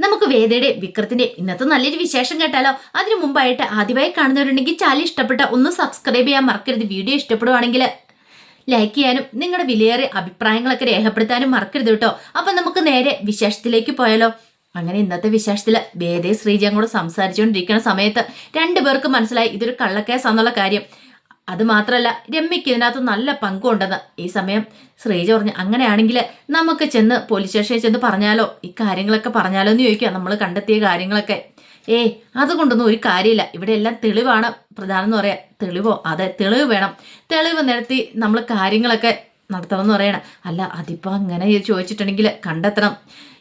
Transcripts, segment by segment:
നമുക്ക് വേദയുടെ വിക്രത്തിന്റെ ഇന്നത്തെ നല്ലൊരു വിശേഷം കേട്ടാലോ? അതിനു മുമ്പായിട്ട് ആദ്യമായി കാണുന്നവരുണ്ടെങ്കിൽ ചാനൽ ഇഷ്ടപ്പെട്ട ഒന്ന് സബ്സ്ക്രൈബ് ചെയ്യാൻ മറക്കരുത്. വീഡിയോ ഇഷ്ടപ്പെടുവാണെങ്കിൽ ലൈക്ക് ചെയ്യാനും നിങ്ങളുടെ വിലയേറെ അഭിപ്രായങ്ങളൊക്കെ രേഖപ്പെടുത്താനും മറക്കരുത് കേട്ടോ. അപ്പൊ നമുക്ക് നേരെ വിശേഷത്തിലേക്ക് പോയാലോ? അങ്ങനെ ഇന്നത്തെ വിശേഷത്തിൽ വേദേ ശ്രീജയും കൂടെ സംസാരിച്ചുകൊണ്ടിരിക്കുന്ന സമയത്ത് രണ്ടുപേർക്ക് മനസ്സിലായി ഇതൊരു കള്ളക്കേസാന്നുള്ള കാര്യം. അത് മാത്രമല്ല രമ്യക്ക് ഇതിനകത്ത് നല്ല പങ്കുണ്ടെന്ന്. ഈ സമയം ശ്രീജ പറഞ്ഞു അങ്ങനെയാണെങ്കിൽ നമുക്ക് ചെന്ന് പോലീസ് സ്റ്റേഷനിൽ ചെന്ന് പറഞ്ഞാലോ? ഈ കാര്യങ്ങളൊക്കെ പറഞ്ഞാലോ എന്ന് ചോദിക്കുക. നമ്മൾ കണ്ടെത്തിയ കാര്യങ്ങളൊക്കെ. ഏ അതുകൊണ്ടൊന്നും ഒരു കാര്യമില്ല. ഇവിടെ എല്ലാം തെളിവാണ്. പ്രധാനം എന്ന് പറയാം തെളിവോ? അതെ തെളിവ് വേണം. തെളിവ് നിരത്തി നമ്മൾ കാര്യങ്ങളൊക്കെ നടത്തണം എന്ന് പറയണം. അല്ല അതിപ്പോൾ അങ്ങനെ ചോദിച്ചിട്ടുണ്ടെങ്കിൽ കണ്ടെത്തണം.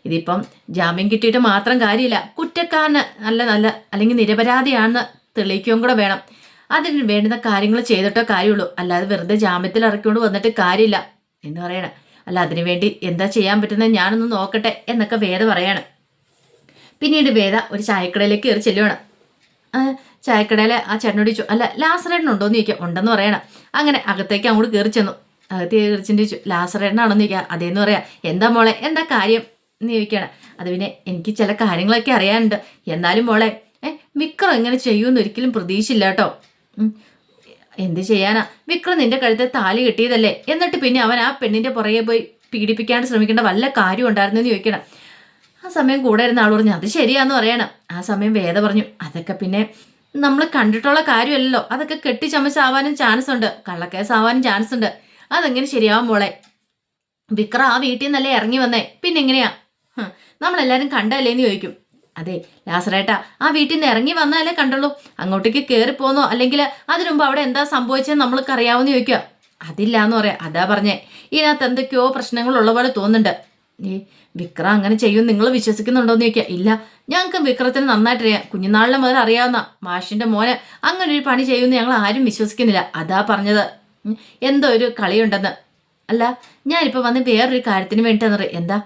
ഇതിപ്പം ജാമ്യം കിട്ടിയിട്ട് മാത്രം കാര്യമില്ല. കുറ്റക്കാരന് നല്ല നല്ല അല്ലെങ്കിൽ നിരപരാധിയാണെന്ന് തെളിയിക്കുകയും കൂടെ വേണം. അതിന് വേണ്ടുന്ന കാര്യങ്ങൾ ചെയ്തിട്ടോ കാര്യമുള്ളൂ. അല്ലാതെ വെറുതെ ജാമ്യത്തിൽ ഇറക്കിക്കൊണ്ട് വന്നിട്ട് കാര്യമില്ല എന്ന് പറയണം. അല്ല അതിനു വേണ്ടി എന്താ ചെയ്യാൻ പറ്റുന്നത് ഞാനൊന്ന് നോക്കട്ടെ എന്നൊക്കെ വേദ പറയാണ്. പിന്നീട് വേദ ഒരു ചായക്കടയിലേക്ക് കയറി ചെല്ലുവാണ്. ചായക്കടയിലെ ആ ചേട്ടനോട് ചോദിച്ചു അല്ല ലാസറേട്ടനുണ്ടോ എന്ന് ചോദിക്കാം ഉണ്ടെന്ന് പറയണം. അങ്ങനെ അകത്തേക്ക് അങ്ങോട്ട് കയറി ചെന്നു. അകത്ത് കയറി ചോദിച്ചു ലാസറേട്ടനാണോ? എന്ന് ചോദിക്കുക അതേന്ന് പറയാം. എന്താ മോളെ എന്താ കാര്യം? എന്ന് ചോദിക്കുകയാണ്. അത് പിന്നെ എനിക്ക് ചില കാര്യങ്ങളൊക്കെ അറിയാനുണ്ട്. എന്നാലും മോളെ ഏഹ് വിക്രം എങ്ങനെ ചെയ്യുമെന്ന് ഒരിക്കലും പ്രതീക്ഷയില്ല കേട്ടോ. എന്ത് ചെയ്യാനാ? വിക്രം നിന്റെ കഴുത്തെ താലി കിട്ടിയതല്ലേ? എന്നിട്ട് പിന്നെ അവൻ ആ പെണ്ണിന്റെ പുറകെ പോയി പീഡിപ്പിക്കാണ്ട് ശ്രമിക്കേണ്ട വല്ല കാര്യം ഉണ്ടായിരുന്നു എന്ന് ചോദിക്കണം. ആ സമയം കൂടെ ഇരുന്ന ആൾ പറഞ്ഞു അത് ശരിയാന്ന് പറയണം. ആ സമയം വേദ പറഞ്ഞു അതൊക്കെ പിന്നെ നമ്മൾ കണ്ടിട്ടുള്ള കാര്യമല്ലല്ലോ. അതൊക്കെ കെട്ടിച്ചമച്ചാവാനും ചാൻസ് ഉണ്ട്. കള്ളക്കേസ് ആവാനും ചാൻസ് ഉണ്ട്. അതെങ്ങനെ ശരിയാവും മോളെ? വിക്രം ആ വീട്ടിൽ നിന്നല്ലേ ഇറങ്ങി വന്നേ. പിന്നെ എങ്ങനെയാ? നമ്മളെല്ലാവരും നമ്മളെല്ലാരും കണ്ടല്ലേന്ന് ചോദിക്കും. അതെ ലാസറേട്ടാ ആ വീട്ടിൽ നിന്ന് ഇറങ്ങി വന്നാലേ കണ്ടുള്ളൂ. അങ്ങോട്ടേക്ക് കയറി പോന്നോ? അല്ലെങ്കിൽ അതിനു മുമ്പ് അവിടെ എന്താ സംഭവിച്ചതെന്ന് നമ്മൾക്ക് അറിയാവുന്ന ചോദിക്കുക. അതില്ല എന്ന് പറയാം അതാ പറഞ്ഞേ. ഇതിനകത്ത് എന്തൊക്കെയോ പ്രശ്നങ്ങളുള്ള പോലെ തോന്നുന്നുണ്ട്. ഏ വിക്രം അങ്ങനെ ചെയ്യും നിങ്ങൾ വിശ്വസിക്കുന്നുണ്ടോ എന്ന് ചോദിക്കുക. ഇല്ല ഞങ്ങൾക്ക് വിക്രത്തിന് നന്നായിട്ടറിയാം കുഞ്ഞുനാളിലെ മുതൽ അറിയാവുന്ന മാഷിന്റെ മോനെ അങ്ങനെ ഒരു പണി ചെയ്യുമെന്ന് ഞങ്ങൾ ആരും വിശ്വസിക്കുന്നില്ല. അതാ പറഞ്ഞത്. എന്തോ ഒരു കളിയുണ്ടെന്ന്. അല്ല ഞാനിപ്പോൾ വന്ന് വേറൊരു കാര്യത്തിന് വേണ്ടിയിട്ടാന്ന് എന്താ?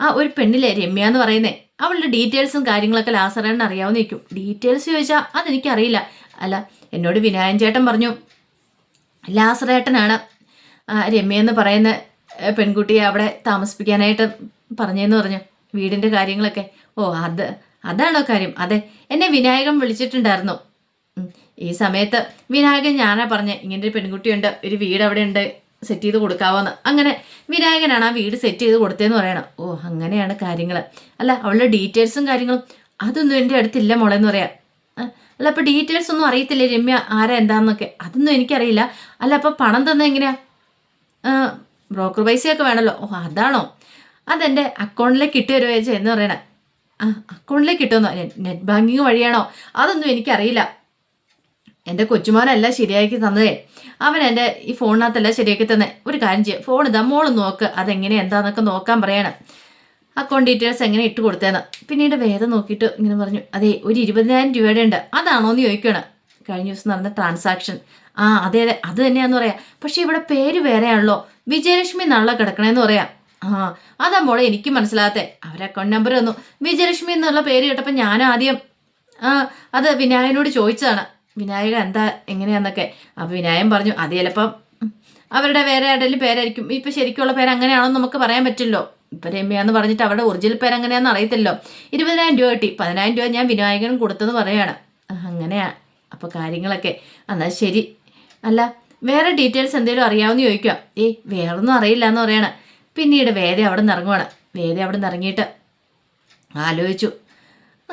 ആ ഒരു പെണ്ണില്ലേ രമ്യ എന്ന് പറയുന്നേ. അവളുടെ ഡീറ്റെയിൽസും കാര്യങ്ങളൊക്കെ ലാസറേണ്ണ അറിയാവുന്ന നിൽക്കും ഡീറ്റെയിൽസ് ചോദിച്ചാൽ അതെനിക്കറിയില്ല. അല്ല എന്നോട് വിനായൻ ചേട്ടൻ പറഞ്ഞു ലാസറേട്ടനാണ്. രമ്യ എന്ന് പറയുന്ന പെൺകുട്ടിയെ അവിടെ താമസിപ്പിക്കാനായിട്ട് പറഞ്ഞതെന്ന് പറഞ്ഞു. വീടിന്റെ കാര്യങ്ങളൊക്കെ. ഓ അത് അതാണോ കാര്യം. അതെ എന്നെ വിനായകൻ വിളിച്ചിട്ടുണ്ടായിരുന്നു. ഈ സമയത്ത് വിനായകൻ ഞാനാ പറഞ്ഞ ഇങ്ങനെ ഒരു പെൺകുട്ടിയുണ്ട് ഒരു വീട് അവിടെ ഉണ്ട് സെറ്റ് ചെയ്ത് കൊടുക്കാവോന്ന്. അങ്ങനെ വിനായകനാണ് ആ വീട് സെറ്റ് ചെയ്ത് കൊടുത്തതെന്ന് പറയണം. ഓ അങ്ങനെയാണ് കാര്യങ്ങൾ അല്ല അവളുടെ ഡീറ്റെയിൽസും കാര്യങ്ങളും അതൊന്നും എന്റെ അടുത്തില്ല മോളെന്ന് പറയാം. അല്ല അപ്പോൾ ഡീറ്റെയിൽസ് ഒന്നും അറിയത്തില്ലേ രമ്യ? ആരാ എന്താന്നൊക്കെ? അതൊന്നും എനിക്കറിയില്ല. അല്ല അപ്പോൾ പണം തന്നെ എങ്ങനെയാ? ബ്രോക്കർ പൈസയൊക്കെ വേണമല്ലോ ഓ അതാണോ? അതെന്റെ അക്കൗണ്ടിലേക്ക് ഇട്ട് വരുമോ എന്ന് പറയണേ. ആ അക്കൗണ്ടിലേക്ക് കിട്ടുമെന്നോ? Net banking വഴിയാണോ? അതൊന്നും എനിക്കറിയില്ല. എന്റെ കൊച്ചുമോനല്ല ശരിയാക്കി തന്നതേ. അവൻ എന്റെ ഈ ഫോണിനകത്തല്ല ശരിയാക്കി തന്നെ. ഒരു കാര്യം ചെയ്യാം. ഫോൺ ഇതാ മോൾ നോക്ക്. അതെങ്ങനെ എന്താന്നൊക്കെ നോക്കാൻ പറയണം. അക്കൗണ്ട് ഡീറ്റെയിൽസ് എങ്ങനെ ഇട്ട് കൊടുത്തേന്ന്. പിന്നീട് വേദം നോക്കിയിട്ട് ഇങ്ങനെ പറഞ്ഞു അതെ ഒരു ഇരുപതിനായിരം രൂപയുടെ ഉണ്ട്. അതാണോ എന്ന് ചോദിക്കുകയാണ് കഴിഞ്ഞ ദിവസം നടന്ന ട്രാൻസാക്ഷൻ ആ അതെ അതെ. അത് തന്നെയാന്ന് പറയാം. പക്ഷെ ഇവിടെ പേര് വേറെയാണല്ലോ. വിജയലക്ഷ്മി എന്നുള്ള കിടക്കണേന്ന് പറയാം. ആ അതാ മോളെ എനിക്ക് മനസ്സിലാകത്തെ. അവരെ അക്കൗണ്ട് നമ്പർ തന്നു. വിജയലക്ഷ്മി എന്നുള്ള പേര് കേട്ടപ്പോൾ ഞാൻ ആദ്യം ആ അത് വിനായകനോട് ചോദിച്ചതാണ്. വിനായക എന്താ എങ്ങനെയാന്നൊക്കെ. അപ്പൊ വിനായകൻ പറഞ്ഞു അത് ചിലപ്പം അവരുടെ വേറെ ആരുടെയും പേരായിരിക്കും. ഇപ്പൊ ശരിക്കുള്ള പേര് അങ്ങനെയാണെന്ന് നമുക്ക് പറയാൻ പറ്റില്ലോ. ഇപ്പൊ രമ്യാന്ന് പറഞ്ഞിട്ട് അവരുടെ ഒറിജിനൽ പേര് എങ്ങനെയാണെന്ന് അറിയത്തില്ലോ. ഇരുപതിനായിരം രൂപ കിട്ടി. പതിനായിരം രൂപ ഞാൻ വിനായകനും കൊടുത്തെന്ന് പറയാണ്. അങ്ങനെയാ. അപ്പോൾ കാര്യങ്ങളൊക്കെ. എന്നാൽ ശരി. അല്ല വേറെ ഡീറ്റെയിൽസ് എന്തെങ്കിലും അറിയാമെന്ന് ചോദിക്കുക ഏയ് വേറൊന്നും അറിയില്ല എന്ന് പറയണേ. പിന്നീട് വേദ അവിടെ നിന്ന് ഇറങ്ങുവാണ്. വേദ അവിടെ നിന്ന് ഇറങ്ങിയിട്ട് ആലോചിച്ചു.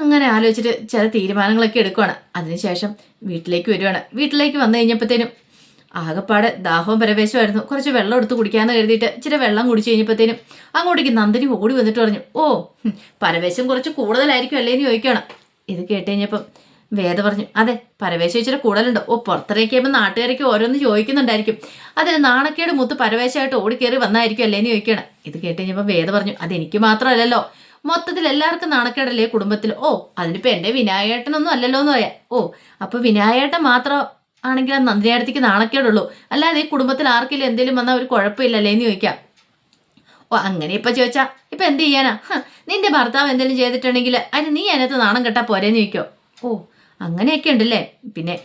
അങ്ങനെ ആലോചിച്ചിട്ട് ചില തീരുമാനങ്ങളൊക്കെ എടുക്കുവാണ്. അതിനുശേഷം വീട്ടിലേക്ക് വരുവാണ്. വീട്ടിലേക്ക് വന്നു കഴിഞ്ഞപ്പോഴത്തേനും ആകപ്പാട് ദാഹവും പരവേശമായിരുന്നു കുറച്ച് വെള്ളം എടുത്ത് കുടിക്കാമെന്ന് കരുതിയിട്ട് ഇച്ചിരി വെള്ളം കുടിച്ചു കഴിഞ്ഞപ്പോഴത്തേനും അങ്ങോട്ടേക്ക് നന്ദിനി ഓടി വന്നിട്ട് പറഞ്ഞു ഓ പരവേശം കുറച്ച് കൂടുതലായിരിക്കും അല്ലേ എന്ന് ചോദിക്കുകയാണ്. ഇത് കേട്ട് കഴിഞ്ഞപ്പം വേദ പറഞ്ഞു അതെ പരവേശം ഇച്ചിരി കൂടുതലുണ്ട്. ഓ പുറത്തിറക്കിയപ്പോൾ നാട്ടുകാരൊക്കെ ഓരോന്ന് ചോദിക്കുന്നുണ്ടായിരിക്കും. അതിന് നാണക്കേട് മുത്ത് പരവേശമായിട്ട് ഓടിക്കേറി വന്നായിരിക്കും അല്ലേ എന്ന് ചോദിക്കുകയാണ്. ഇത് കേട്ട് കഴിഞ്ഞപ്പോൾ വേദ പറഞ്ഞു അതെനിക്ക് മാത്രമല്ലല്ലോ. മൊത്തത്തിൽ എല്ലാവർക്കും നാണക്കേടല്ലേ കുടുംബത്തിൽ? ഓ അതിനിപ്പോൾ എന്റെ വിനായേട്ടനൊന്നും അല്ലല്ലോ എന്ന് പറയാം. ഓ അപ്പോൾ വിനായേട്ടൻ മാത്രം ആണെങ്കിൽ ആ നന്ദിനിയടത്തേക്ക് നാണക്കേടുള്ളൂ. അല്ലാതെ ഈ കുടുംബത്തിൽ ആർക്കെങ്കിലും എന്തെങ്കിലും വന്നാൽ ഒരു കുഴപ്പമില്ലല്ലേ എന്ന് ചോദിക്കാം. ഓ അങ്ങനെ ഇപ്പൊ ചോദിച്ചാ ഇപ്പൊ എന്ത് ചെയ്യാനാ? നിന്റെ ഭർത്താവ് എന്തെങ്കിലും ചെയ്തിട്ടുണ്ടെങ്കിൽ അതിന് നീ അതിനകത്ത് നാണം കെട്ടാ പോരേന്ന് ചോദിക്കോ. ഓ അങ്ങനെയൊക്കെ ഉണ്ടല്ലേ? പിന്നെ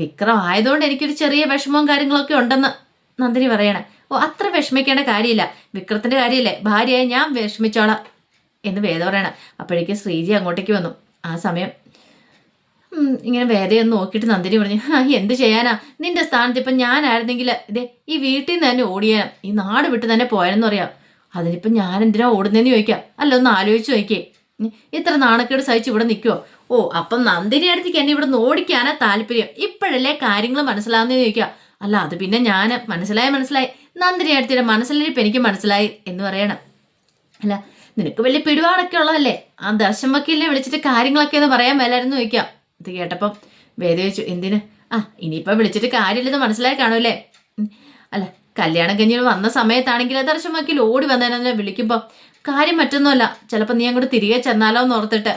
വിക്രം ആയതുകൊണ്ട് എനിക്കൊരു ചെറിയ വിഷമവും കാര്യങ്ങളൊക്കെ ഉണ്ടെന്ന് നന്ദിനി പറയണേ. ഓ അത്ര വിഷമിക്കേണ്ട കാര്യമില്ല. വിക്രത്തിന്റെ കാര്യമില്ലേ? ഭാര്യയായി ഞാൻ വിഷമിച്ചോളാം. എന്ന് വേദ പറയണം. അപ്പോഴേക്കും ശ്രീജി അങ്ങോട്ടേക്ക് വന്നു. ആ സമയം ഇങ്ങനെ വേദയൊന്ന് നോക്കിയിട്ട് നന്ദിനി പറഞ്ഞു ആ എന്ത് ചെയ്യാനാ? നിന്റെ സ്ഥാനത്ത് ഇപ്പം ഞാനായിരുന്നെങ്കിൽ ഇതേ ഈ വീട്ടിൽ നിന്ന് തന്നെ ഓടിയാ ഈ നാട് വിട്ട് തന്നെ പോയെന്ന് പറയാം. അതിനിപ്പം ഞാൻ എന്തിനാ ഓടുന്നതെന്ന് ചോദിക്കാം? അല്ല ഒന്ന് ആലോചിച്ച് നോക്കിയേ. ഇത്ര നാണക്കേട് സഹിച്ച് ഇവിടെ നിൽക്കുമോ ഓ അപ്പം നന്ദിനി അടുത്തേക്ക് എന്നെ ഇവിടെ നിന്ന് ഓടിക്കാനാ താല്പര്യം. ഇപ്പോഴല്ലേ കാര്യങ്ങൾ മനസ്സിലാവുന്നതെന്ന് ചോദിക്കാം. അല്ല അത് പിന്നെ ഞാൻ മനസ്സിലായ മനസ്സിലായി. നന്ദിനി അടുത്തിടെ മനസ്സിലിരിപ്പ് എനിക്ക് മനസ്സിലായി എന്ന് പറയണം. അല്ല നിനക്ക് വലിയ പിടിപാടൊക്കെ ഉള്ളതല്ലേ? ആ ദർശൻ വക്കീലിനെ വിളിച്ചിട്ട് കാര്യങ്ങളൊക്കെ ഒന്ന് പറയാൻ മേലായിരുന്നു ചോദിക്കാം. ഇത് കേട്ടപ്പം വേദ ചോദിച്ചു എന്തിന്? ആ ഇനിയിപ്പം വിളിച്ചിട്ട് കാര്യമില്ലെന്ന് മനസ്സിലായി കാണൂല്ലേ. അല്ല കല്യാണം കഴിഞ്ഞ് വന്ന സമയത്താണെങ്കിൽ ദർശൻ വക്കീൽ ഓടി വന്നതിനെ വിളിക്കുമ്പോൾ കാര്യം മറ്റൊന്നുമല്ല ചിലപ്പോൾ നീ അങ്ങോട്ട് തിരികെ ചെന്നാലോ എന്ന് ഓർത്തിട്ട്.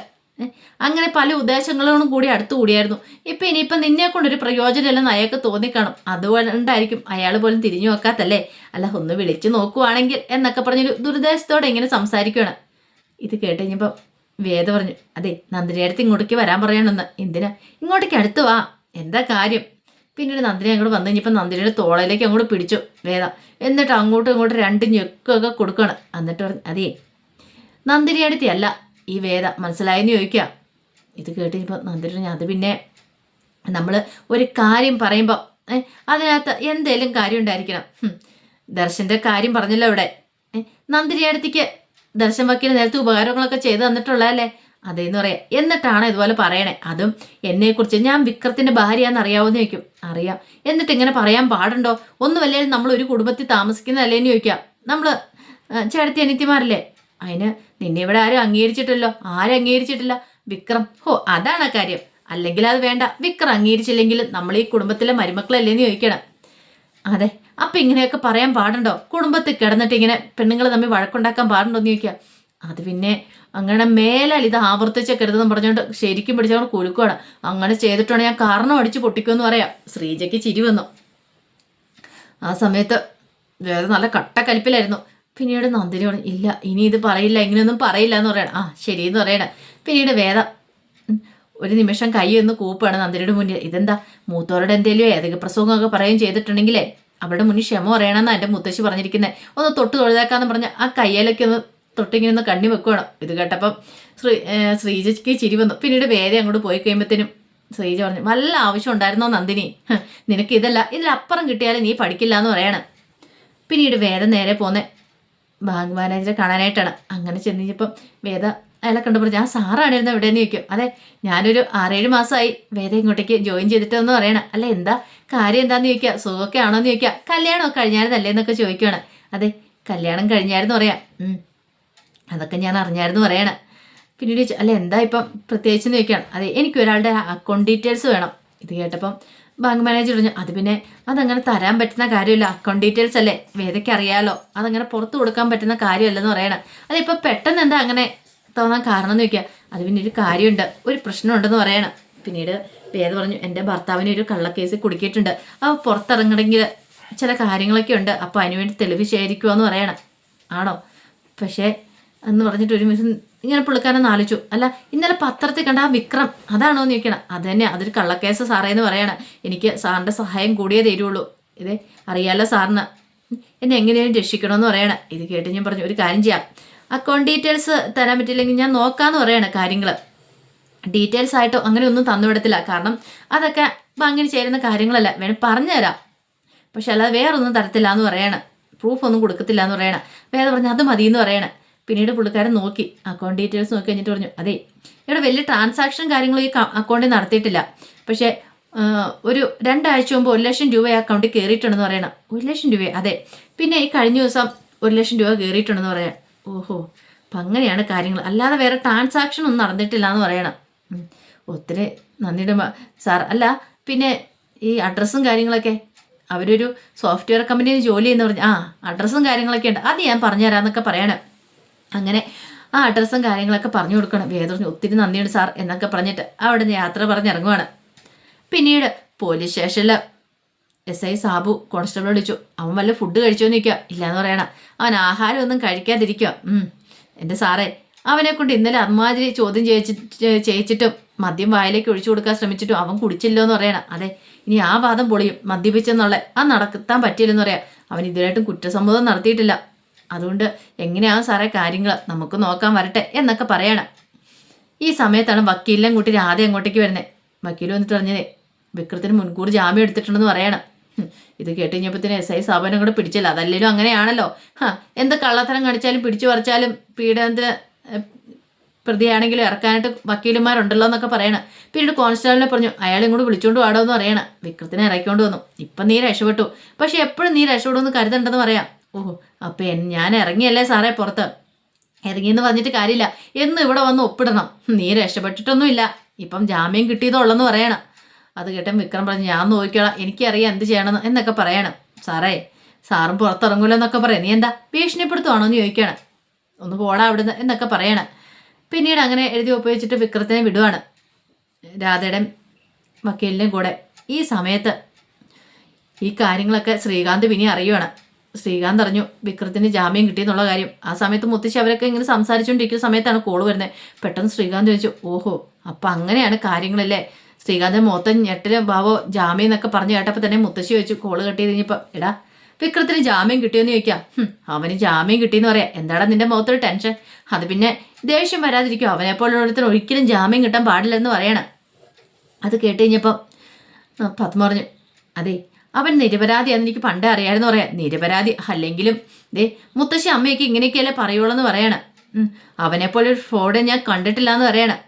അങ്ങനെ പല ഉദ്ദേശങ്ങളോടും കൂടി അടുത്തു കൂടിയായിരുന്നു. ഇപ്പം ഇനിയിപ്പം നിന്നെ കൊണ്ടൊരു പ്രയോജനമില്ലെന്ന് അയാൾക്ക് തോന്നിക്കാണും. അതുകൊണ്ടായിരിക്കും അയാൾ പോലും തിരിഞ്ഞു നോക്കാത്തല്ലേ? അല്ല ഒന്ന് വിളിച്ചു നോക്കുവാണെങ്കിൽ എന്നൊക്കെ പറഞ്ഞൊരു ദുരുദ്ദേശത്തോടെ ഇങ്ങനെ സംസാരിക്കുകയാണ് ഇത് കേട്ട് കഴിഞ്ഞപ്പോൾ വേദ പറഞ്ഞു അതെ നന്ദിനിയുടെ അടുത്ത് ഇങ്ങോട്ടേക്ക് വരാൻ പറയണമെന്ന്. എന്തിനാ? ഇങ്ങോട്ടേക്ക് അടുത്ത് വാ. എന്താ കാര്യം? പിന്നീട് നന്ദിനി അങ്ങോട്ട് വന്നു കഴിഞ്ഞപ്പോൾ നന്ദിനിയുടെ തോളയിലേക്ക് അങ്ങോട്ട് പിടിച്ചു വേദ. എന്നിട്ട് അങ്ങോട്ടും ഇങ്ങോട്ടും രണ്ട് ഞെക്കൊക്കെ കൊടുക്കണം എന്നിട്ട് പറഞ്ഞു അതേ നന്ദിനിയുടെ അടുത്തി അല്ല. ഈ വേദ മനസ്സിലായെന്ന് ചോദിക്കുക. ഇത് കേട്ടിപ്പോൾ നന്ദിരി ഞാൻ അത് പിന്നെ നമ്മൾ ഒരു കാര്യം പറയുമ്പോൾ അതിനകത്ത് എന്തേലും കാര്യം ഉണ്ടായിരിക്കണം. ദർശന്റെ കാര്യം പറഞ്ഞല്ലോ ഇവിടെ. നന്ദിരി അടുത്തേക്ക് ദർശൻ വക്കീൽ നേരത്തെ ഉപകാരങ്ങളൊക്കെ ചെയ്തു തന്നിട്ടുള്ളതല്ലേ? അതേന്ന് പറയാം. എന്നിട്ടാണ് ഇതുപോലെ പറയണേ. അതും എന്നെക്കുറിച്ച് ഞാൻ വിക്രത്തിന്റെ ഭാര്യയാന്ന് അറിയാവുന്ന ചോദിക്കും. അറിയാം. എന്നിട്ട് ഇങ്ങനെ പറയാൻ പാടുണ്ടോ? ഒന്നുമല്ലേ നമ്മൾ ഒരു കുടുംബത്തിൽ താമസിക്കുന്നതല്ലേന്ന് ചോദിക്കാം. നമ്മൾ ചേട്ടത്തി അനിത്യമാരല്ലേ അതിന് നിന്നെ ഇവിടെ ആരും അംഗീകരിച്ചിട്ടല്ലോ? ആരും അംഗീകരിച്ചിട്ടില്ല? വിക്രം. ഹോ അതാണ് കാര്യം. അല്ലെങ്കിൽ അത് വേണ്ട. വിക്രം അംഗീകരിച്ചില്ലെങ്കിൽ നമ്മൾ ഈ കുടുംബത്തിലെ മരുമക്കളല്ലേന്ന് ചോദിക്കണം. അതെ അപ്പൊ ഇങ്ങനെയൊക്കെ പറയാൻ പാടുണ്ടോ? കുടുംബത്തിൽ കിടന്നിട്ട് ഇങ്ങനെ പെണ്ണുങ്ങൾ തമ്മിൽ വഴക്കുണ്ടാക്കാൻ പാടുണ്ടോ എന്ന് ചോദിക്കുക. അത് പിന്നെ അങ്ങനെ മേലാൽ ഇത് ആവർത്തിച്ചേക്കരുതെന്ന് പറഞ്ഞുകൊണ്ട് ശരിക്കും പിടിച്ചോണ്ട് കുലുക്കുവാണ്. അങ്ങനെ ചെയ്തിട്ടാണ് ഞാൻ കാരണം അടിച്ച് പൊട്ടിക്കുമെന്ന് പറയാം. ശ്രീജയ്ക്ക് ചിരി വന്നു. ആ സമയത്ത് വേറെ നല്ല കട്ട കട്ടക്കലിപ്പിലായിരുന്നു. പിന്നീട് നന്ദിനി പറഞ്ഞു ഇല്ല ഇനി ഇത് പറയില്ല ഇങ്ങനെയൊന്നും പറയില്ല എന്ന് പറയണം. ആ ശരി എന്ന് പറയണം പിന്നീട് വേദ ഒരു നിമിഷം കൈ ഒന്ന് കൂപ്പാണ് നന്ദിനിയുടെ മുന്നിൽ. ഇതെന്താ മൂത്തോരുടെ എന്തെങ്കിലും ഏതൊക്കെ പ്രസംഗമൊക്കെ പറയുകയും ചെയ്തിട്ടുണ്ടെങ്കിലേ അവരുടെ മുന്നിൽ ക്ഷമ പറയണമെന്നാണ് എന്റെ മുത്തശ്ശി പറഞ്ഞിരിക്കുന്നത് ഒന്ന് തൊട്ട് തൊഴുതാക്കാന്ന് പറഞ്ഞ ആ കയ്യിലൊക്കെ ഒന്ന് തൊട്ടിങ്ങനെ ഒന്ന് കണ്ണി വെക്കുവാണ് ഇത് കേട്ടപ്പം ശ്രീ ശ്രീജയ്ക്ക് ചിരി വന്നു. പിന്നീട് വേദ അങ്ങോട്ട് പോയി കഴിയുമ്പോഴത്തേനും ശ്രീജ പറഞ്ഞു നല്ല ആവശ്യം ഉണ്ടായിരുന്നോ നന്ദിനി? നിനക്ക് ഇതല്ല ഇതിലപ്പുറം കിട്ടിയാലും നീ പഠിക്കില്ല എന്ന് പറയണം. പിന്നീട് വേദം നേരെ പോന്നെ. ബാങ്ക് മാനേജറെ കാണാനായിട്ടാണ്. അങ്ങനെ ചെന്നിപ്പം വേദ അയാളെ കണ്ടു പറഞ്ഞു ആ സാറാണിരുന്ന ഇവിടെ നിന്ന് ചോദിക്കും. അതെ ഞാനൊരു ആറേഴ് മാസമായി വേദ ഇങ്ങോട്ടേക്ക് ജോയിൻ ചെയ്തിട്ടെന്ന് പറയണം. അല്ല എന്താ? കാര്യം എന്താന്ന് ചോദിക്കുക സുഖമൊക്കെ ആണോ എന്ന് ചോദിക്കുക കല്യാണമൊക്കെ കഴിഞ്ഞായിരുന്നല്ലേ? എന്നൊക്കെ ചോദിക്കുകയാണ് അതെ കല്യാണം കഴിഞ്ഞായിരുന്നു പറയാം. അതൊക്കെ ഞാൻ അറിഞ്ഞായിരുന്നു പറയണം. പിന്നീട് ചോദിച്ചു, അല്ല എന്താ ഇപ്പം പ്രത്യേകിച്ച് ചോദിക്കുകയാണ് അതെ എനിക്ക് ഒരാളുടെ അക്കൗണ്ട് ഡീറ്റെയിൽസ് വേണം. ഇത് കേട്ടപ്പം ബാങ്ക് മാനേജർ പറഞ്ഞു അത് പിന്നെ അതങ്ങനെ തരാൻ പറ്റുന്ന കാര്യമില്ല. അക്കൗണ്ട് ഡീറ്റെയിൽസ് അല്ലേ? വേദയ്ക്ക് അറിയാലോ. അതങ്ങനെ പുറത്ത് കൊടുക്കാൻ പറ്റുന്ന കാര്യമല്ലെന്ന് പറയണം. അതിപ്പോൾ പെട്ടെന്ന് എന്താ അങ്ങനെ തോന്നാൻ കാരണം എന്ന് ചോദിക്കുക. അത് പിന്നെ ഒരു കാര്യമുണ്ട്. ഒരു പ്രശ്നമുണ്ടെന്ന് പറയണം. പിന്നീട് വേദ പറഞ്ഞു എന്റെ ഭർത്താവിനെ ഒരു കള്ളക്കേസ് കുടുക്കിയിട്ടുണ്ട്. ആ പുറത്തിറങ്ങണമെങ്കിൽ ചില കാര്യങ്ങളൊക്കെ ഉണ്ട്. അപ്പോൾ അതിനുവേണ്ടി തെളിവ് ശേഖരിക്കുമെന്ന് പറയണം. ആണോ? പക്ഷേ എന്ന് പറഞ്ഞിട്ട് ഒരു നിമിഷം ഇങ്ങനെ പുള്ളിക്കാരൻ ആലോചിച്ചു. അല്ല ഇന്നലെ പത്രത്തിൽ കണ്ട ആ വിക്രം അതാണോ എന്ന് ചോദിക്കണം. അത് തന്നെ അതൊരു കള്ളക്കേസ് സാറേ എന്ന് പറയണം. എനിക്ക് സാറിന്റെ സഹായം കൂടിയേ തരുള്ളൂ. ഇതേ അറിയാലോ സാറിന്. എന്നെ എങ്ങനെയും രക്ഷിക്കണമെന്ന് പറയണം. ഇത് കേട്ട് ഞാൻ പറഞ്ഞു ഒരു കാര്യം ചെയ്യാം. അക്കൗണ്ട് ഡീറ്റെയിൽസ് തരാൻ പറ്റില്ലെങ്കിൽ ഞാൻ നോക്കാമെന്ന് പറയണം കാര്യങ്ങൾ ഡീറ്റെയിൽസ് ആയിട്ടോ അങ്ങനെ ഒന്നും തന്നുവിടത്തില്ല കാരണം അതൊക്കെ ബാങ്കിന് ചേരുന്ന കാര്യങ്ങളല്ല. വേണം പറഞ്ഞുതരാം പക്ഷെ അല്ലാതെ വേറൊന്നും തരത്തില്ല എന്ന് പറയണം. പ്രൂഫ് ഒന്നും കൊടുക്കത്തില്ല എന്ന് പറയണം. വേറെ പറഞ്ഞാൽ അത് മതി എന്ന് പറയണം. പിന്നീട് പുള്ളിക്കാരൻ നോക്കി. അക്കൗണ്ട് ഡീറ്റെയിൽസ് നോക്കി കഴിഞ്ഞിട്ട് പറഞ്ഞു അതെ ഇവിടെ വലിയ ട്രാൻസാക്ഷൻ കാര്യങ്ങൾ ഈ അക്കൗണ്ടിൽ നടത്തിയിട്ടില്ല. പക്ഷേ ഒരു രണ്ടാഴ്ച മുമ്പ് ഒരു ലക്ഷം രൂപ അക്കൗണ്ടിൽ കയറിയിട്ടുണ്ടെന്ന് പറയണം. ഒരു ലക്ഷം രൂപ അതെ. പിന്നെ ഈ കഴിഞ്ഞ ദിവസം ഒരു ലക്ഷം രൂപ കയറിയിട്ടുണ്ടെന്ന് പറയാം. ഓഹോ അപ്പം അങ്ങനെയാണ് കാര്യങ്ങൾ. അല്ലാതെ വേറെ ട്രാൻസാക്ഷൻ ഒന്നും നടന്നിട്ടില്ല എന്ന് പറയണം. ഒത്തിരി നന്ദിയുടെ സാർ. അല്ല പിന്നെ ഈ അഡ്രസ്സും കാര്യങ്ങളൊക്കെ? അവരൊരു സോഫ്റ്റ്വെയർ കമ്പനിയിൽ ജോലി ചെയ്യുന്ന പറഞ്ഞു ആ അഡ്രസ്സും കാര്യങ്ങളൊക്കെ ഉണ്ട്. അത് ഞാൻ പറഞ്ഞുതരാമെന്നൊക്കെ പറയണം. അങ്ങനെ ആ അഡ്രസ്സും കാര്യങ്ങളൊക്കെ പറഞ്ഞു കൊടുക്കണം. വേദ പറഞ്ഞു ഒത്തിരി നന്ദിയുണ്ട് സാർ എന്നൊക്കെ പറഞ്ഞിട്ട് അവിടെ നിന്ന് യാത്ര പറഞ്ഞിറങ്ങുവാണ്. പിന്നീട് പോലീസ് സ്റ്റേഷനിൽ എസ് ഐ സാബു കോൺസ്റ്റബിൾ വിളിച്ചു. അവൻ വല്ല ഫുഡ് കഴിച്ചോ എന്ന് നിൽക്കുക ഇല്ലയെന്ന് പറയണം. അവൻ ആഹാരമൊന്നും കഴിക്കാതിരിക്കുക എന്റെ സാറേ. അവനെ കൊണ്ട് ഇന്നലെ അമ്മാതിരി ചോദ്യം ചെയ്യിച്ച് ചെയ്യിച്ചിട്ടും മദ്യം വായിലേക്ക് ഒഴിച്ചു കൊടുക്കാൻ ശ്രമിച്ചിട്ടും അവൻ കുടിച്ചില്ലോ എന്ന് പറയണം. അതെ ഇനി ആ വാദം പൊളിയും. മദ്യപിച്ചെന്നുള്ള ആ നടത്താൻ പറ്റിയില്ലെന്ന് പറയാം. അവൻ ഇതുവരായിട്ടും കുറ്റസമ്മതം നടത്തിയിട്ടില്ല. അതുകൊണ്ട് എങ്ങനെയാവും സാറേ കാര്യങ്ങൾ നമുക്ക് നോക്കാൻ വരട്ടെ എന്നൊക്കെ പറയണം. ഈ സമയത്താണ് വക്കീലിനെ കൂട്ടി രാധ അങ്ങോട്ടേക്ക് വരുന്നത് വക്കീൽ വന്നിട്ട് പറഞ്ഞതേ വിക്രത്തിന് മുൻകൂർ ജാമ്യം എടുത്തിട്ടുണ്ടെന്ന് പറയണം. ഇത് കേട്ട് കഴിഞ്ഞപ്പോഴത്തേന് എസ് ഐ സ്ഥാപനം കൂടെ പിടിച്ചില്ല. അതല്ലേലും അങ്ങനെയാണല്ലോ. ഹാ എന്ത് കള്ളത്തരം കാണിച്ചാലും പിടിച്ചു പറിച്ചാലും പീഡനത്തിന് പ്രതിയാണെങ്കിലും ഇറക്കാനായിട്ട് വക്കീലന്മാരുണ്ടല്ലോ എന്നൊക്കെ പറയണം. പിന്നീട് കോൺസ്റ്റബിളിനെ പറഞ്ഞു അയാളെ ഇങ്ങോട്ട് വിളിച്ചുകൊണ്ട് വാടോ എന്ന് പറയണം. വിക്രത്തിനെ ഇറക്കിക്കൊണ്ട് വന്നു. ഇപ്പം നീ രക്ഷപ്പെട്ടു. പക്ഷെ എപ്പോഴും നീ രക്ഷപ്പെടുമെന്ന് കരുതണ്ടെന്ന് പറയാം. ഓഹോ അപ്പം ഞാൻ ഇറങ്ങിയല്ലേ സാറേ പുറത്ത്? ഇറങ്ങിയെന്ന് പറഞ്ഞിട്ട് കാര്യമില്ല. എന്ന് ഇവിടെ വന്ന് ഒപ്പിടണം. നീ രക്ഷപ്പെട്ടിട്ടൊന്നുമില്ല. ഇപ്പം ജാമ്യം കിട്ടിയതുള്ളെന്ന് പറയണം. അത് കേട്ടൻ വിക്രം പറഞ്ഞു ഞാൻ നോക്കിക്കോളാം. എനിക്കറിയാം എന്ത് ചെയ്യണമെന്ന് എന്നൊക്കെ പറയണം. സാറേ സാറും പുറത്തിറങ്ങൂലോ എന്നൊക്കെ പറയാം. നീ എന്താ ഭീഷണിപ്പെടുത്തുവാണോ എന്ന് ചോദിക്കണം. ഒന്ന് പോടാ അവിടുന്ന് എന്നൊക്കെ പറയണം. പിന്നീട് അങ്ങനെ എഴുതി ഒപ്പുവെച്ചിട്ട് വിക്രത്തിനെ വിടുവാണ്. രാധയുടെ വക്കീലിന്റെയും കൂടെ. ഈ സമയത്ത് ഈ കാര്യങ്ങളൊക്കെ ശ്രീകാന്ത് പിന്നെ അറിയുവാണ്. ശ്രീകാന്ത് അറിഞ്ഞു വിക്രത്തിന് ജാമ്യം കിട്ടിയെന്നുള്ള കാര്യം. ആ സമയത്ത് മുത്തശ്ശി അവരൊക്കെ ഇങ്ങനെ സംസാരിച്ചുകൊണ്ടിരിക്കുന്ന സമയത്താണ് കോൾ വരുന്നത് പെട്ടെന്ന് ശ്രീകാന്ത് ചോദിച്ചു ഓഹോ അപ്പം അങ്ങനെയാണ് കാര്യങ്ങളല്ലേ? ശ്രീകാന്ത് മൊത്തം ഞെട്ടിൽ ഭാവോ ജാമ്യം എന്നൊക്കെ പറഞ്ഞു കേട്ടപ്പോൾ തന്നെ മുത്തശ്ശി ചോദിച്ചു കോൾ കട്ട് കഴിഞ്ഞപ്പോൾ എടാ വിക്രത്തിന് ജാമ്യം കിട്ടിയോന്ന് ചോദിക്കാം. അവന് ജാമ്യം കിട്ടിയെന്ന് പറയാം. എന്താടാ നിന്റെ മുഖത്തൊരു ടെൻഷൻ? അത് പിന്നെ ദേഷ്യം വരാതിരിക്കും. അവനെ പോലുള്ളൊരുത്തിന് ഒരിക്കലും ജാമ്യം കിട്ടാൻ പാടില്ലെന്ന് പറയണം. അത് കേട്ട് കഴിഞ്ഞപ്പം ആ, പത്മ പറഞ്ഞു അതെ അവൻ നിരപരാധിയാണെന്ന് എനിക്ക് പണ്ടേ അറിയാമെന്ന് പറയാം നിരപരാധി അല്ലെങ്കിലും ദേ മുത്തശ്ശി അമ്മയൊക്കെ ഇങ്ങനെയൊക്കെയല്ലേ പറയുള്ളൂ എന്ന് പറയണം. അവനെപ്പോലെ ഒരു ഫ്രോഡ് ഞാൻ കണ്ടിട്ടില്ല എന്ന് പറയണം.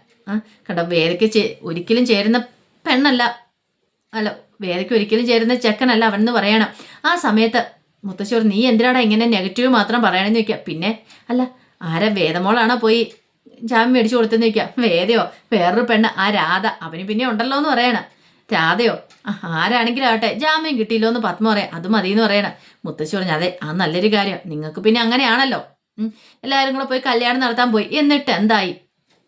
കണ്ടോ വേദയ്ക്ക് ഒരിക്കലും ചേരുന്ന പെണ്ണല്ല. അല്ല വേദയ്ക്ക് ഒരിക്കലും ചേരുന്ന ചെക്കനല്ല അവൻ എന്ന് പറയണം. ആ സമയത്ത് മുത്തശ്ശി പറഞ്ഞു നീ എന്തിനാടാ ഇങ്ങനെ നെഗറ്റീവ് മാത്രം പറയണമെന്ന് ചോദിക്കുക? പിന്നെ അല്ല ആരാ വേദമോളാണോ പോയി ജാമ്യം മേടിച്ചു കൊടുത്തെന്ന് ചോദിക്കുക? വേദയോ? വേറൊരു പെണ്ണ്. ആ രാധ. അവന് പിന്നെ ഉണ്ടല്ലോ എന്ന് പറയണം. രാധയോ? ആ, ആരാണെങ്കിലും ആവട്ടെ ജാമ്യം കിട്ടിയില്ലോ എന്ന് പത്മ പറയാം. അത് മതി എന്ന് പറയണം. മുത്തശ്ശി പറഞ്ഞു അതെ ആ നല്ലൊരു കാര്യം. നിങ്ങൾക്ക് പിന്നെ അങ്ങനെയാണല്ലോ. എല്ലാവരും കൂടെ പോയി കല്യാണം നടത്താൻ പോയി. എന്നിട്ട് എന്തായി?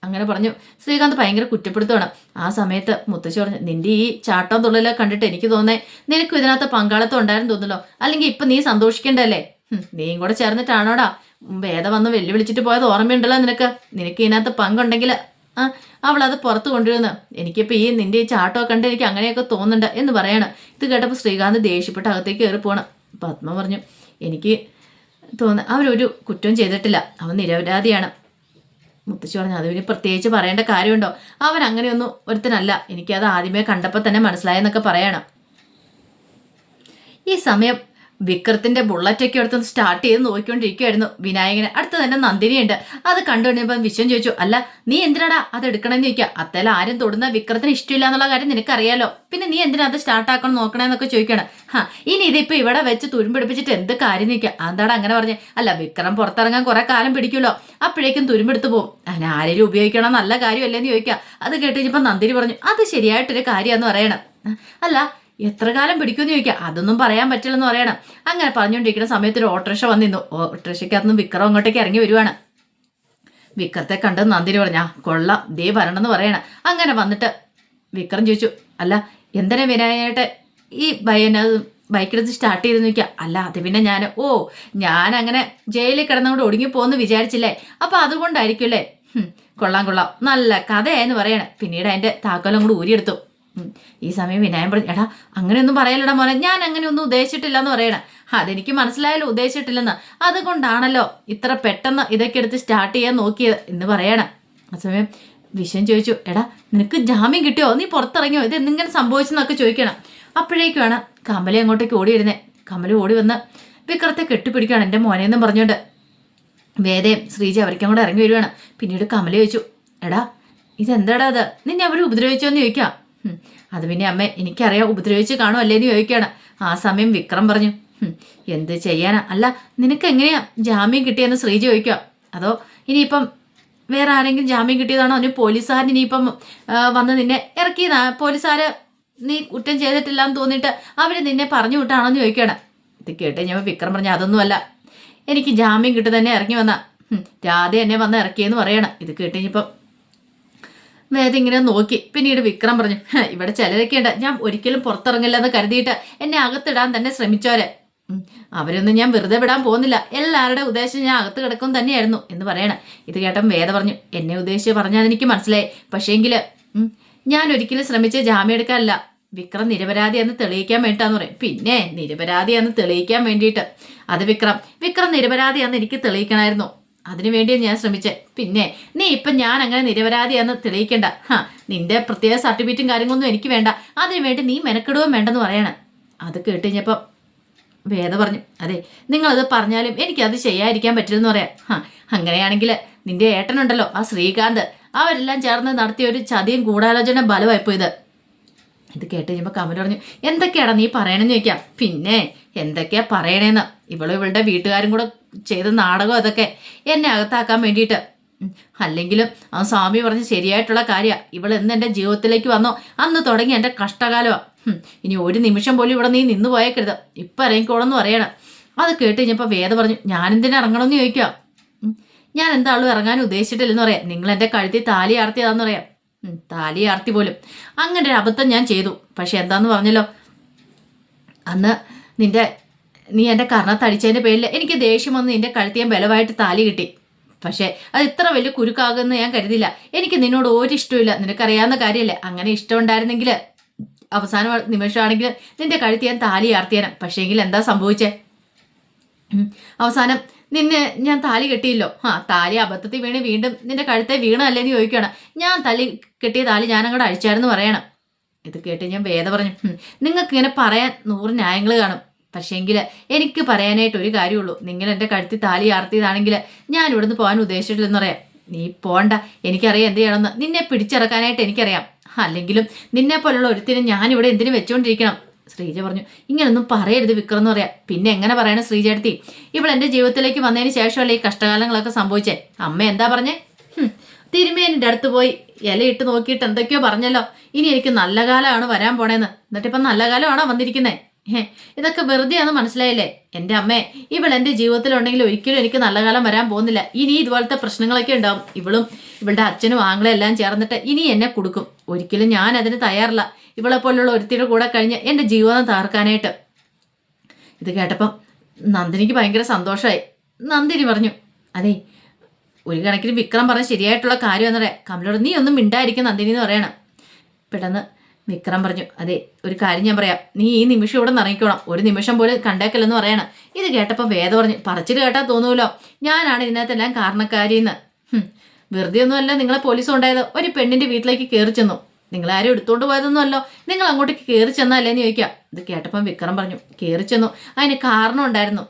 അങ്ങനെ പറഞ്ഞു. ശ്രീകാന്ത് ഭയങ്കര കുറ്റപ്പെടുത്തുവാണ്. ആ സമയത്ത് മുത്തശ്ശി പറഞ്ഞു നിന്റെ ഈ ചാട്ടം തുള്ളലൊക്കെ കണ്ടിട്ട് എനിക്ക് തോന്നേ നിനക്കും ഇതിനകത്ത് പങ്കാളിത്തം ഉണ്ടായിരുന്നു തോന്നുന്നല്ലോ. അല്ലെങ്കിൽ ഇപ്പൊ നീ സന്തോഷിക്കണ്ടല്ലേ നീയും കൂടെ ചേർന്നിട്ടാണോടാ? വേദം വന്ന് വെല്ലുവിളിച്ചിട്ട് പോയത് ഓർമ്മയുണ്ടല്ലോ നിനക്ക്. നിനക്ക് ഇതിനകത്ത് പങ്കുണ്ടെങ്കിൽ ആ അവൾ അത് പുറത്ത് കൊണ്ടുവരുന്നു. എനിക്കിപ്പോൾ ഈ നിന്റെ ഈ ചാട്ടമൊക്കെ കണ്ട് എനിക്ക് അങ്ങനെയൊക്കെ തോന്നുന്നുണ്ട് എന്ന് പറയണം. ഇത് കേട്ടപ്പോൾ ശ്രീകാന്ത് ദേഷ്യപ്പെട്ട് അകത്തേക്ക് കയറി പോകണം പത്മ പറഞ്ഞു എനിക്ക് തോന്നുന്നു അവരൊരു കുറ്റവും ചെയ്തിട്ടില്ല. അവൻ നിരപരാധിയാണ്. മുത്തശ്ശി പറഞ്ഞു അത് പിന്നെ പ്രത്യേകിച്ച് പറയേണ്ട കാര്യമുണ്ടോ? അവൻ അങ്ങനെയൊന്നും ഒരുത്തനല്ല. എനിക്കത് ആദ്യമേ കണ്ടപ്പോൾ തന്നെ മനസ്സിലായെന്നൊക്കെ പറയണം. ഈ സമയം വിക്രത്തിന്റെ ബുള്ളറ്റൊക്കെ എടുത്ത് സ്റ്റാർട്ട് ചെയ്ത് നോക്കിക്കൊണ്ടിരിക്കുകയായിരുന്നു വിനായകന്. അടുത്ത് തന്നെ നന്ദിനിയുണ്ട്. അത് കണ്ടുകൊണ്ടിരുന്നപ്പോൾ വിശ്വം ചോദിച്ചു അല്ല നീ എന്തിനാടാ അത് എടുക്കണമെന്ന് ചോദിക്കുക അത്തേല ആരും തൊടുന്ന വിക്രത്തിന് ഇഷ്ടമില്ല എന്നുള്ള കാര്യം നിനക്കറിയാലോ. പിന്നെ നീ എന്തിനാ അത് സ്റ്റാർട്ട് ആക്കണം നോക്കണേന്നൊക്കെ ചോദിക്കണം. ഹാ ഇനി ഇതിപ്പോ ഇവിടെ വെച്ച് തുരുമ്പെടുപ്പിച്ചിട്ട് എന്ത് കാര്യം നിൽക്കുക എന്താടാ അങ്ങനെ പറഞ്ഞ്? അല്ല വിക്രം പുറത്തിറങ്ങാൻ കുറെ കാലം പിടിക്കുമല്ലോ അപ്പോഴേക്കും തുരുമ്പെടുത്ത് പോകും അതിന് ആരെങ്കിലും ഉപയോഗിക്കണം നല്ല കാര്യമല്ലേന്ന് ചോദിക്കുക അത് കേട്ട് കഴിഞ്ഞപ്പോൾ നന്ദിനി പറഞ്ഞു അത് ശരിയായിട്ടൊരു കാര്യമാണെന്ന് പറയണം. അല്ല എത്ര കാലം പിടിക്കുമെന്ന് ചോദിക്കുക. അതൊന്നും പറയാൻ പറ്റില്ലെന്ന് പറയണം. അങ്ങനെ പറഞ്ഞുകൊണ്ടിരിക്കുന്ന സമയത്ത് ഒരു ഓട്ടോറിക്ഷ വന്നിരുന്നു. ഓട്ടോറിക്ഷയ്ക്കകത്തുനിന്ന് വിക്രം അങ്ങോട്ടേക്ക് ഇറങ്ങി വരുവാണ്. വിക്രത്തെ കണ്ട് നന്ദിനി പറഞ്ഞാ കൊള്ളാം ദേ വരണമെന്ന് പറയണം. അങ്ങനെ വന്നിട്ട് വിക്രം ചോദിച്ചു അല്ല എന്തിനാ വിനായകനായിട്ട് ഈ ബൈന ബൈക്കെടുത്ത് സ്റ്റാർട്ട് ചെയ്ത് നിൽക്കുക അല്ല അത് പിന്നെ ഞാൻ ഓ ഞാൻ അങ്ങനെ ജയിലിൽ കിടന്നുകൊണ്ട് ഒടുങ്ങി പോകുന്നു വിചാരിച്ചില്ലേ? അപ്പൊ അതുകൊണ്ടായിരിക്കും അല്ലേ? കൊള്ളാം കൊള്ളാം. നല്ല കഥയായെന്ന് പറയണേ. പിന്നീട് അതിന്റെ താക്കോലും കൂടി ഊരിയെടുത്തു. ഈ സമയം വിനായൻ പറഞ്ഞു എടാ അങ്ങനെയൊന്നും പറയലടാ മോനെ. ഞാൻ അങ്ങനെയൊന്നും ഉദ്ദേശിച്ചിട്ടില്ല എന്ന് പറയണേ അതെനിക്ക് മനസ്സിലായാലും ഉദ്ദേശിച്ചിട്ടില്ലെന്ന്. അതുകൊണ്ടാണല്ലോ ഇത്ര പെട്ടെന്ന് ഇതൊക്കെ എടുത്ത് സ്റ്റാർട്ട് ചെയ്യാൻ നോക്കിയത് എന്ന് പറയണം. ആ സമയം വിശ്വൻ ചോദിച്ചു എടാ നിനക്ക് ജാമ്യം കിട്ടിയോ? നീ പുറത്തിറങ്ങിയോ? ഇത് എന്തെങ്കിലും സംഭവിച്ചെന്നൊക്കെ ചോദിക്കണം. അപ്പോഴേക്കുമാണ് കമലി അങ്ങോട്ടേക്ക് ഓടി കമലി ഓടി വന്ന് വിക്രത്തെ കെട്ടിപ്പിടിക്കുകയാണ് എന്റെ മോനെ എന്നും പറഞ്ഞുകൊണ്ട്. വേദയും ശ്രീജ അവർക്കും കൂടെ ഇറങ്ങി വരുവാണ്. പിന്നീട് കമല ചോദിച്ചു എടാ ഇതെന്താടാ അത് നിന്നെ അവർ ഉപദ്രവിച്ചോ എന്ന് ചോദിക്കാം. "ഹും, അത് പിന്നെ അമ്മ എനിക്കറിയാം ഉപദ്രവിച്ച് കാണും അല്ലേന്ന് ചോദിക്കുകയാണ്. ആ സമയം വിക്രം പറഞ്ഞു എന്ത് ചെയ്യാനാ? അല്ല നിനക്ക് എങ്ങനെയാ ജാമ്യം കിട്ടിയെന്ന് ശ്രീജി ചോദിക്കുക. അതോ ഇനിയിപ്പം വേറെ ആരെങ്കിലും ജാമ്യം കിട്ടിയതാണോ? അതിന് പോലീസുകാരൻ ഇനിയിപ്പം വന്ന് നിന്നെ ഇറക്കിയതാ? പോലീസുകാര് നീ കുറ്റം ചെയ്തിട്ടില്ല എന്ന് തോന്നിയിട്ട് അവർ നിന്നെ പറഞ്ഞു വിട്ടാണോ എന്ന് ചോദിക്കുകയാണ്. ഇത് കേട്ട് ഞാൻ വിക്രം പറഞ്ഞു അതൊന്നുമല്ല. എനിക്ക് ജാമ്യം കിട്ടി തന്നെ ഇറങ്ങി വന്ന. രാധ എന്നെ വന്ന് ഇറക്കിയെന്ന് പറയണം. ഇത് കേട്ട് വേദ ഇങ്ങനെ നോക്കി. പിന്നീട് വിക്രം പറഞ്ഞു ഇവിടെ ചിലരൊക്കെ ഉണ്ട്. ഞാൻ ഒരിക്കലും പുറത്തിറങ്ങില്ല എന്ന് കരുതിയിട്ട് എന്നെ അകത്തിടാൻ തന്നെ ശ്രമിച്ചോരെ. അവരൊന്നും ഞാൻ വെറുതെ വിടാൻ പോകുന്നില്ല. എല്ലാവരുടെ ഉദ്ദേശം ഞാൻ അകത്ത് കിടക്കും തന്നെയായിരുന്നു എന്ന് പറയണം. ഇത് കേട്ടം വേദ പറഞ്ഞു എന്നെ ഉദ്ദേശിച്ച് പറഞ്ഞാൽ എനിക്ക് മനസ്സിലായി. പക്ഷേങ്കിൽ ഞാൻ ഒരിക്കലും ശ്രമിച്ച് ജാമ്യം എടുക്കാനല്ല. വിക്രം നിരപരാധി എന്ന് തെളിയിക്കാൻ വേണ്ടിട്ടാന്ന് പറയും. പിന്നെ നിരപരാധിയാന്ന് തെളിയിക്കാൻ വേണ്ടിയിട്ട്. അത് വിക്രം വിക്രം നിരപരാധി എന്ന് എനിക്ക് തെളിയിക്കണമായിരുന്നു അതിനു വേണ്ടിയാണ് ഞാൻ ശ്രമിച്ചേ. പിന്നെ നീ ഇപ്പം ഞാൻ അങ്ങനെ നിരപരാധിയാന്ന് തെളിയിക്കേണ്ട. ഹാ നിന്റെ പ്രത്യേക സർട്ടിഫിക്കറ്റും കാര്യങ്ങളൊന്നും എനിക്ക് വേണ്ട. അതിനു വേണ്ടി നീ മെനക്കെടുകയും വേണ്ടെന്ന് പറയണം. അത് കേട്ട് വേദ പറഞ്ഞു അതെ നിങ്ങളത് പറഞ്ഞാലും എനിക്കത് ചെയ്യാതിരിക്കാൻ പറ്റില്ലെന്ന് പറയാം. ഹാ അങ്ങനെയാണെങ്കിൽ നിന്റെ ഏട്ടനുണ്ടല്ലോ ആ ശ്രീകാന്ത്. അവരെല്ലാം ചേർന്ന് നടത്തിയ ഒരു ചതിയും ഗൂഢാലോചന ബലമായിപ്പോ ഇത് ഇത് കേട്ട് കഴിയുമ്പോൾ കമൽ പറഞ്ഞു എന്തൊക്കെയാടാ നീ പറയണമെന്ന് ചോദിക്കാം. പിന്നെ എന്തൊക്കെയാ പറയണേന്ന്? ഇവളും ഇവളുടെ വീട്ടുകാരും കൂടെ ചെയ്ത നാടകം അതൊക്കെ എന്നെ അകത്താക്കാൻ വേണ്ടിയിട്ട്. അല്ലെങ്കിലും ആ സ്വാമി പറഞ്ഞ് ശരിയായിട്ടുള്ള കാര്യമാണ് ഇവൾ എന്ന് എന്റെ ജീവിതത്തിലേക്ക് വന്നോ? അന്ന് തുടങ്ങി എന്റെ കഷ്ടകാലമാണ് ഇനി ഒരു നിമിഷം പോലും ഇവിടെ നീ നിന്ന് പോയേക്കരുത്. ഇപ്പം ഇറങ്ങിക്കോളെന്ന് പറയണം. അത് കേട്ട് കഴിഞ്ഞപ്പോൾ വേദ പറഞ്ഞു ഞാനെന്തിനാ ഇറങ്ങണമെന്ന് ചോദിക്കുക. ഞാൻ എന്താളും ഇറങ്ങാൻ ഉദ്ദേശിച്ചിട്ടില്ലെന്ന് പറയാം. നിങ്ങൾ എന്റെ കഴുത്തി താലി ആർത്തിയതാന്ന് പറയാം. താലി ആർത്തി പോലും. അങ്ങനെ ഒരു അബദ്ധം ഞാൻ ചെയ്തു. പക്ഷെ എന്താന്ന് പറഞ്ഞല്ലോ? അന്ന് നിന്റെ നീ എന്റെ കർണത്തടിച്ചതിന്റെ പേരിൽ എനിക്ക് ദേഷ്യം വന്ന് നിന്റെ കഴുത്തിയാൻ ബലമായിട്ട് താലി കിട്ടി. പക്ഷേ അത് ഇത്ര വലിയ കുരുക്കാകുമെന്ന് ഞാൻ കരുതില്ല എനിക്ക് നിന്നോട് ഒരു ഇഷ്ടമില്ല നിനക്കറിയാവുന്ന കാര്യമല്ലേ? അങ്ങനെ ഇഷ്ടമുണ്ടായിരുന്നെങ്കിൽ അവസാന നിമിഷമാണെങ്കിൽ നിന്റെ കഴുത്തി ഞാൻ താലി പക്ഷേ പക്ഷേങ്കിൽ എന്താ സംഭവിച്ചേ? അവസാനം നിന്നെ ഞാൻ താലി കെട്ടിയില്ലോ. ആ താലി അബദ്ധത്തിൽ വീണ് വീണ്ടും നിന്റെ കഴുത്തെ വീണല്ലേ എന്ന് ചോദിക്കുകയാണ്. ഞാൻ തലി കെട്ടിയ താലി ഞാൻ അങ്ങോട്ട് അഴിച്ചായിരുന്നു പറയണം. ഇത് കേട്ട് ഞാൻ വേദ പറഞ്ഞു. നിങ്ങൾക്ക് ഇങ്ങനെ പറയാൻ നൂറ് ന്യായങ്ങൾ കാണും. പക്ഷേങ്കിൽ എനിക്ക് പറയാനായിട്ട് ഒരു കാര്യമുള്ളൂ. നിങ്ങൾ എന്റെ കഴുത്തി താലി ആർത്തിയതാണെങ്കിൽ ഞാൻ ഇവിടുന്ന് പോകാൻ ഉദ്ദേശിച്ചിട്ടില്ലെന്ന് പറയാം. നീ പോണ്ട. എനിക്കറിയാം എന്ത് ചെയ്യണമെന്ന്. നിന്നെ പിടിച്ചിറക്കാനായിട്ട് എനിക്കറിയാം. അല്ലെങ്കിലും നിന്നെ പോലുള്ള ഒരുത്തിനും ഞാനിവിടെ എന്തിനു വെച്ചുകൊണ്ടിരിക്കണം ശ്രീജ പറഞ്ഞു ഇങ്ങനൊന്നും പറയരുത് വിക്രം എന്ന് പറയാം. പിന്നെ എങ്ങനെ പറയണം ശ്രീജടുത്തി ഇവൾ എന്റെ ജീവിതത്തിലേക്ക് വന്നതിന് ശേഷമല്ലേ ഈ കഷ്ടകാലങ്ങളൊക്കെ സംഭവിച്ചേ? അമ്മ എന്താ പറഞ്ഞേ? തിരുമേനിന്റെ അടുത്ത് പോയി ഇലയിട്ട് നോക്കിയിട്ട് എന്തൊക്കെയോ പറഞ്ഞല്ലോ. ഇനി എനിക്ക് നല്ല കാലമാണ് വരാൻ പോണേന്ന്. എന്നിട്ടിപ്പം നല്ല കാലമാണോ വന്നിരിക്കുന്നേ? ഹേ ഇതൊക്കെ വെറുതെയാണ് മനസ്സിലായില്ലേ? എന്റെ അമ്മേ ഇവൾ എന്റെ ജീവിതത്തിലുണ്ടെങ്കിൽ ഒരിക്കലും എനിക്ക് നല്ല കാലം വരാൻ പോകുന്നില്ല. ഇനി ഇതുപോലത്തെ പ്രശ്നങ്ങളൊക്കെ ഉണ്ടാവും. ഇവളും ഇവളുടെ അച്ഛനും ആങ്ങളും എല്ലാം ചേർന്നിട്ട് ഇനി എന്നെ കൊടുക്കും. ഒരിക്കലും ഞാൻ അതിന് തയ്യാറില്ല. ഇവളെ പോലുള്ള ഒരുത്തിയുടെ കൂടെ കഴിഞ്ഞ് എന്റെ ജീവിതം തകർക്കാനായിട്ട്. ഇത് കേട്ടപ്പം നന്ദിനിക്ക് ഭയങ്കര സന്തോഷമായി. നന്ദിനി പറഞ്ഞു. അതെ ഒരു കണക്കിന് വിക്രം പറഞ്ഞ ശരിയായിട്ടുള്ള കാര്യം എന്നറിയാം. കമലോട് നീ ഒന്നും മിണ്ടായിരിക്കും നന്ദിനി എന്ന് പറയണം. പെട്ടെന്ന് വിക്രം പറഞ്ഞു അതെ ഒരു കാര്യം ഞാൻ പറയാം. നീ ഈ നിമിഷം ഇവിടെ നിന്ന് ഇറങ്ങിക്കോണം. ഒരു നിമിഷം പോലും കണ്ടേക്കല്ലെന്ന് പറയണം. ഇത് കേട്ടപ്പോൾ വേദ പറഞ്ഞു പറച്ചിൽ കേട്ടാൽ തോന്നൂലോ? ഞാനാണ് ഇതിനകത്തെല്ലാം കാരണക്കാരിയെന്ന്. ഹും, വെറുതെ ഒന്നുമല്ല നിങ്ങളെ പോലീസ് ഉണ്ടായത്. ഒരു പെണ്ണിന്റെ വീട്ടിലേക്ക് കയറി ചെന്നു. നിങ്ങളാരും എടുത്തോണ്ട് പോയതൊന്നും അല്ലോ? നിങ്ങൾ അങ്ങോട്ടേക്ക് കയറി ചെന്നല്ലേ എന്ന് ചോദിക്കാം ഇത് കേട്ടപ്പം വിക്രം പറഞ്ഞു കയറി ചെന്നു. അതിന് കാരണം ഉണ്ടായിരുന്നു.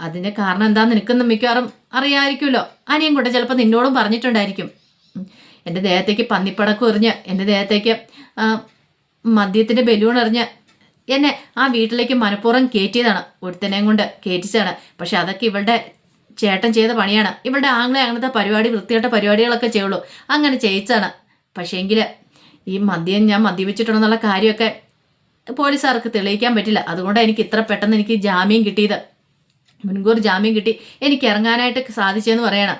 അതിന്റെ കാരണം എന്താന്ന് നിനക്കൊന്നും മിക്കവാറും അറിയാമായിരിക്കുമല്ലോ അനിയും കൂടെ ചിലപ്പോൾ നിന്നോടും പറഞ്ഞിട്ടുണ്ടായിരിക്കും. എന്റെ ദേഹത്തേക്ക് പന്നിപ്പടക്കം എറിഞ്ഞ് എന്റെ ദേഹത്തേക്ക് ആ, മദ്യത്തിന്റെ ബലൂൺ എറിഞ്ഞ് എന്നെ ആ വീട്ടിലേക്ക് മനഃപൂർവം കയറ്റിയതാണ് ഒരുത്തനെയും കൊണ്ട് കയറ്റിച്ചതാണ് പക്ഷെ അതൊക്കെ ഇവളുടെ ചേട്ടൻ ചെയ്ത പണിയാണ്. ഇവളുടെ ആങ്ങളെ അങ്ങനത്തെ പരിപാടി വൃത്തികെട്ട പരിപാടികളൊക്കെ ചെയ്യുള്ളൂ. അങ്ങനെ ചെയ്യിച്ചാണ് പക്ഷേങ്കിൽ ഈ മദ്യം ഞാൻ മദ്യപിച്ചിട്ടുണ്ടെന്നുള്ള കാര്യമൊക്കെ പോലീസുകാർക്ക് തെളിയിക്കാൻ പറ്റില്ല. അതുകൊണ്ടാണ് എനിക്ക് ഇത്ര പെട്ടെന്ന് എനിക്ക് ജാമ്യം കിട്ടിയത്. മുൻകൂർ ജാമ്യം കിട്ടി. എനിക്ക് ഇറങ്ങാനായിട്ട് സാധിച്ചെന്ന് പറയണം.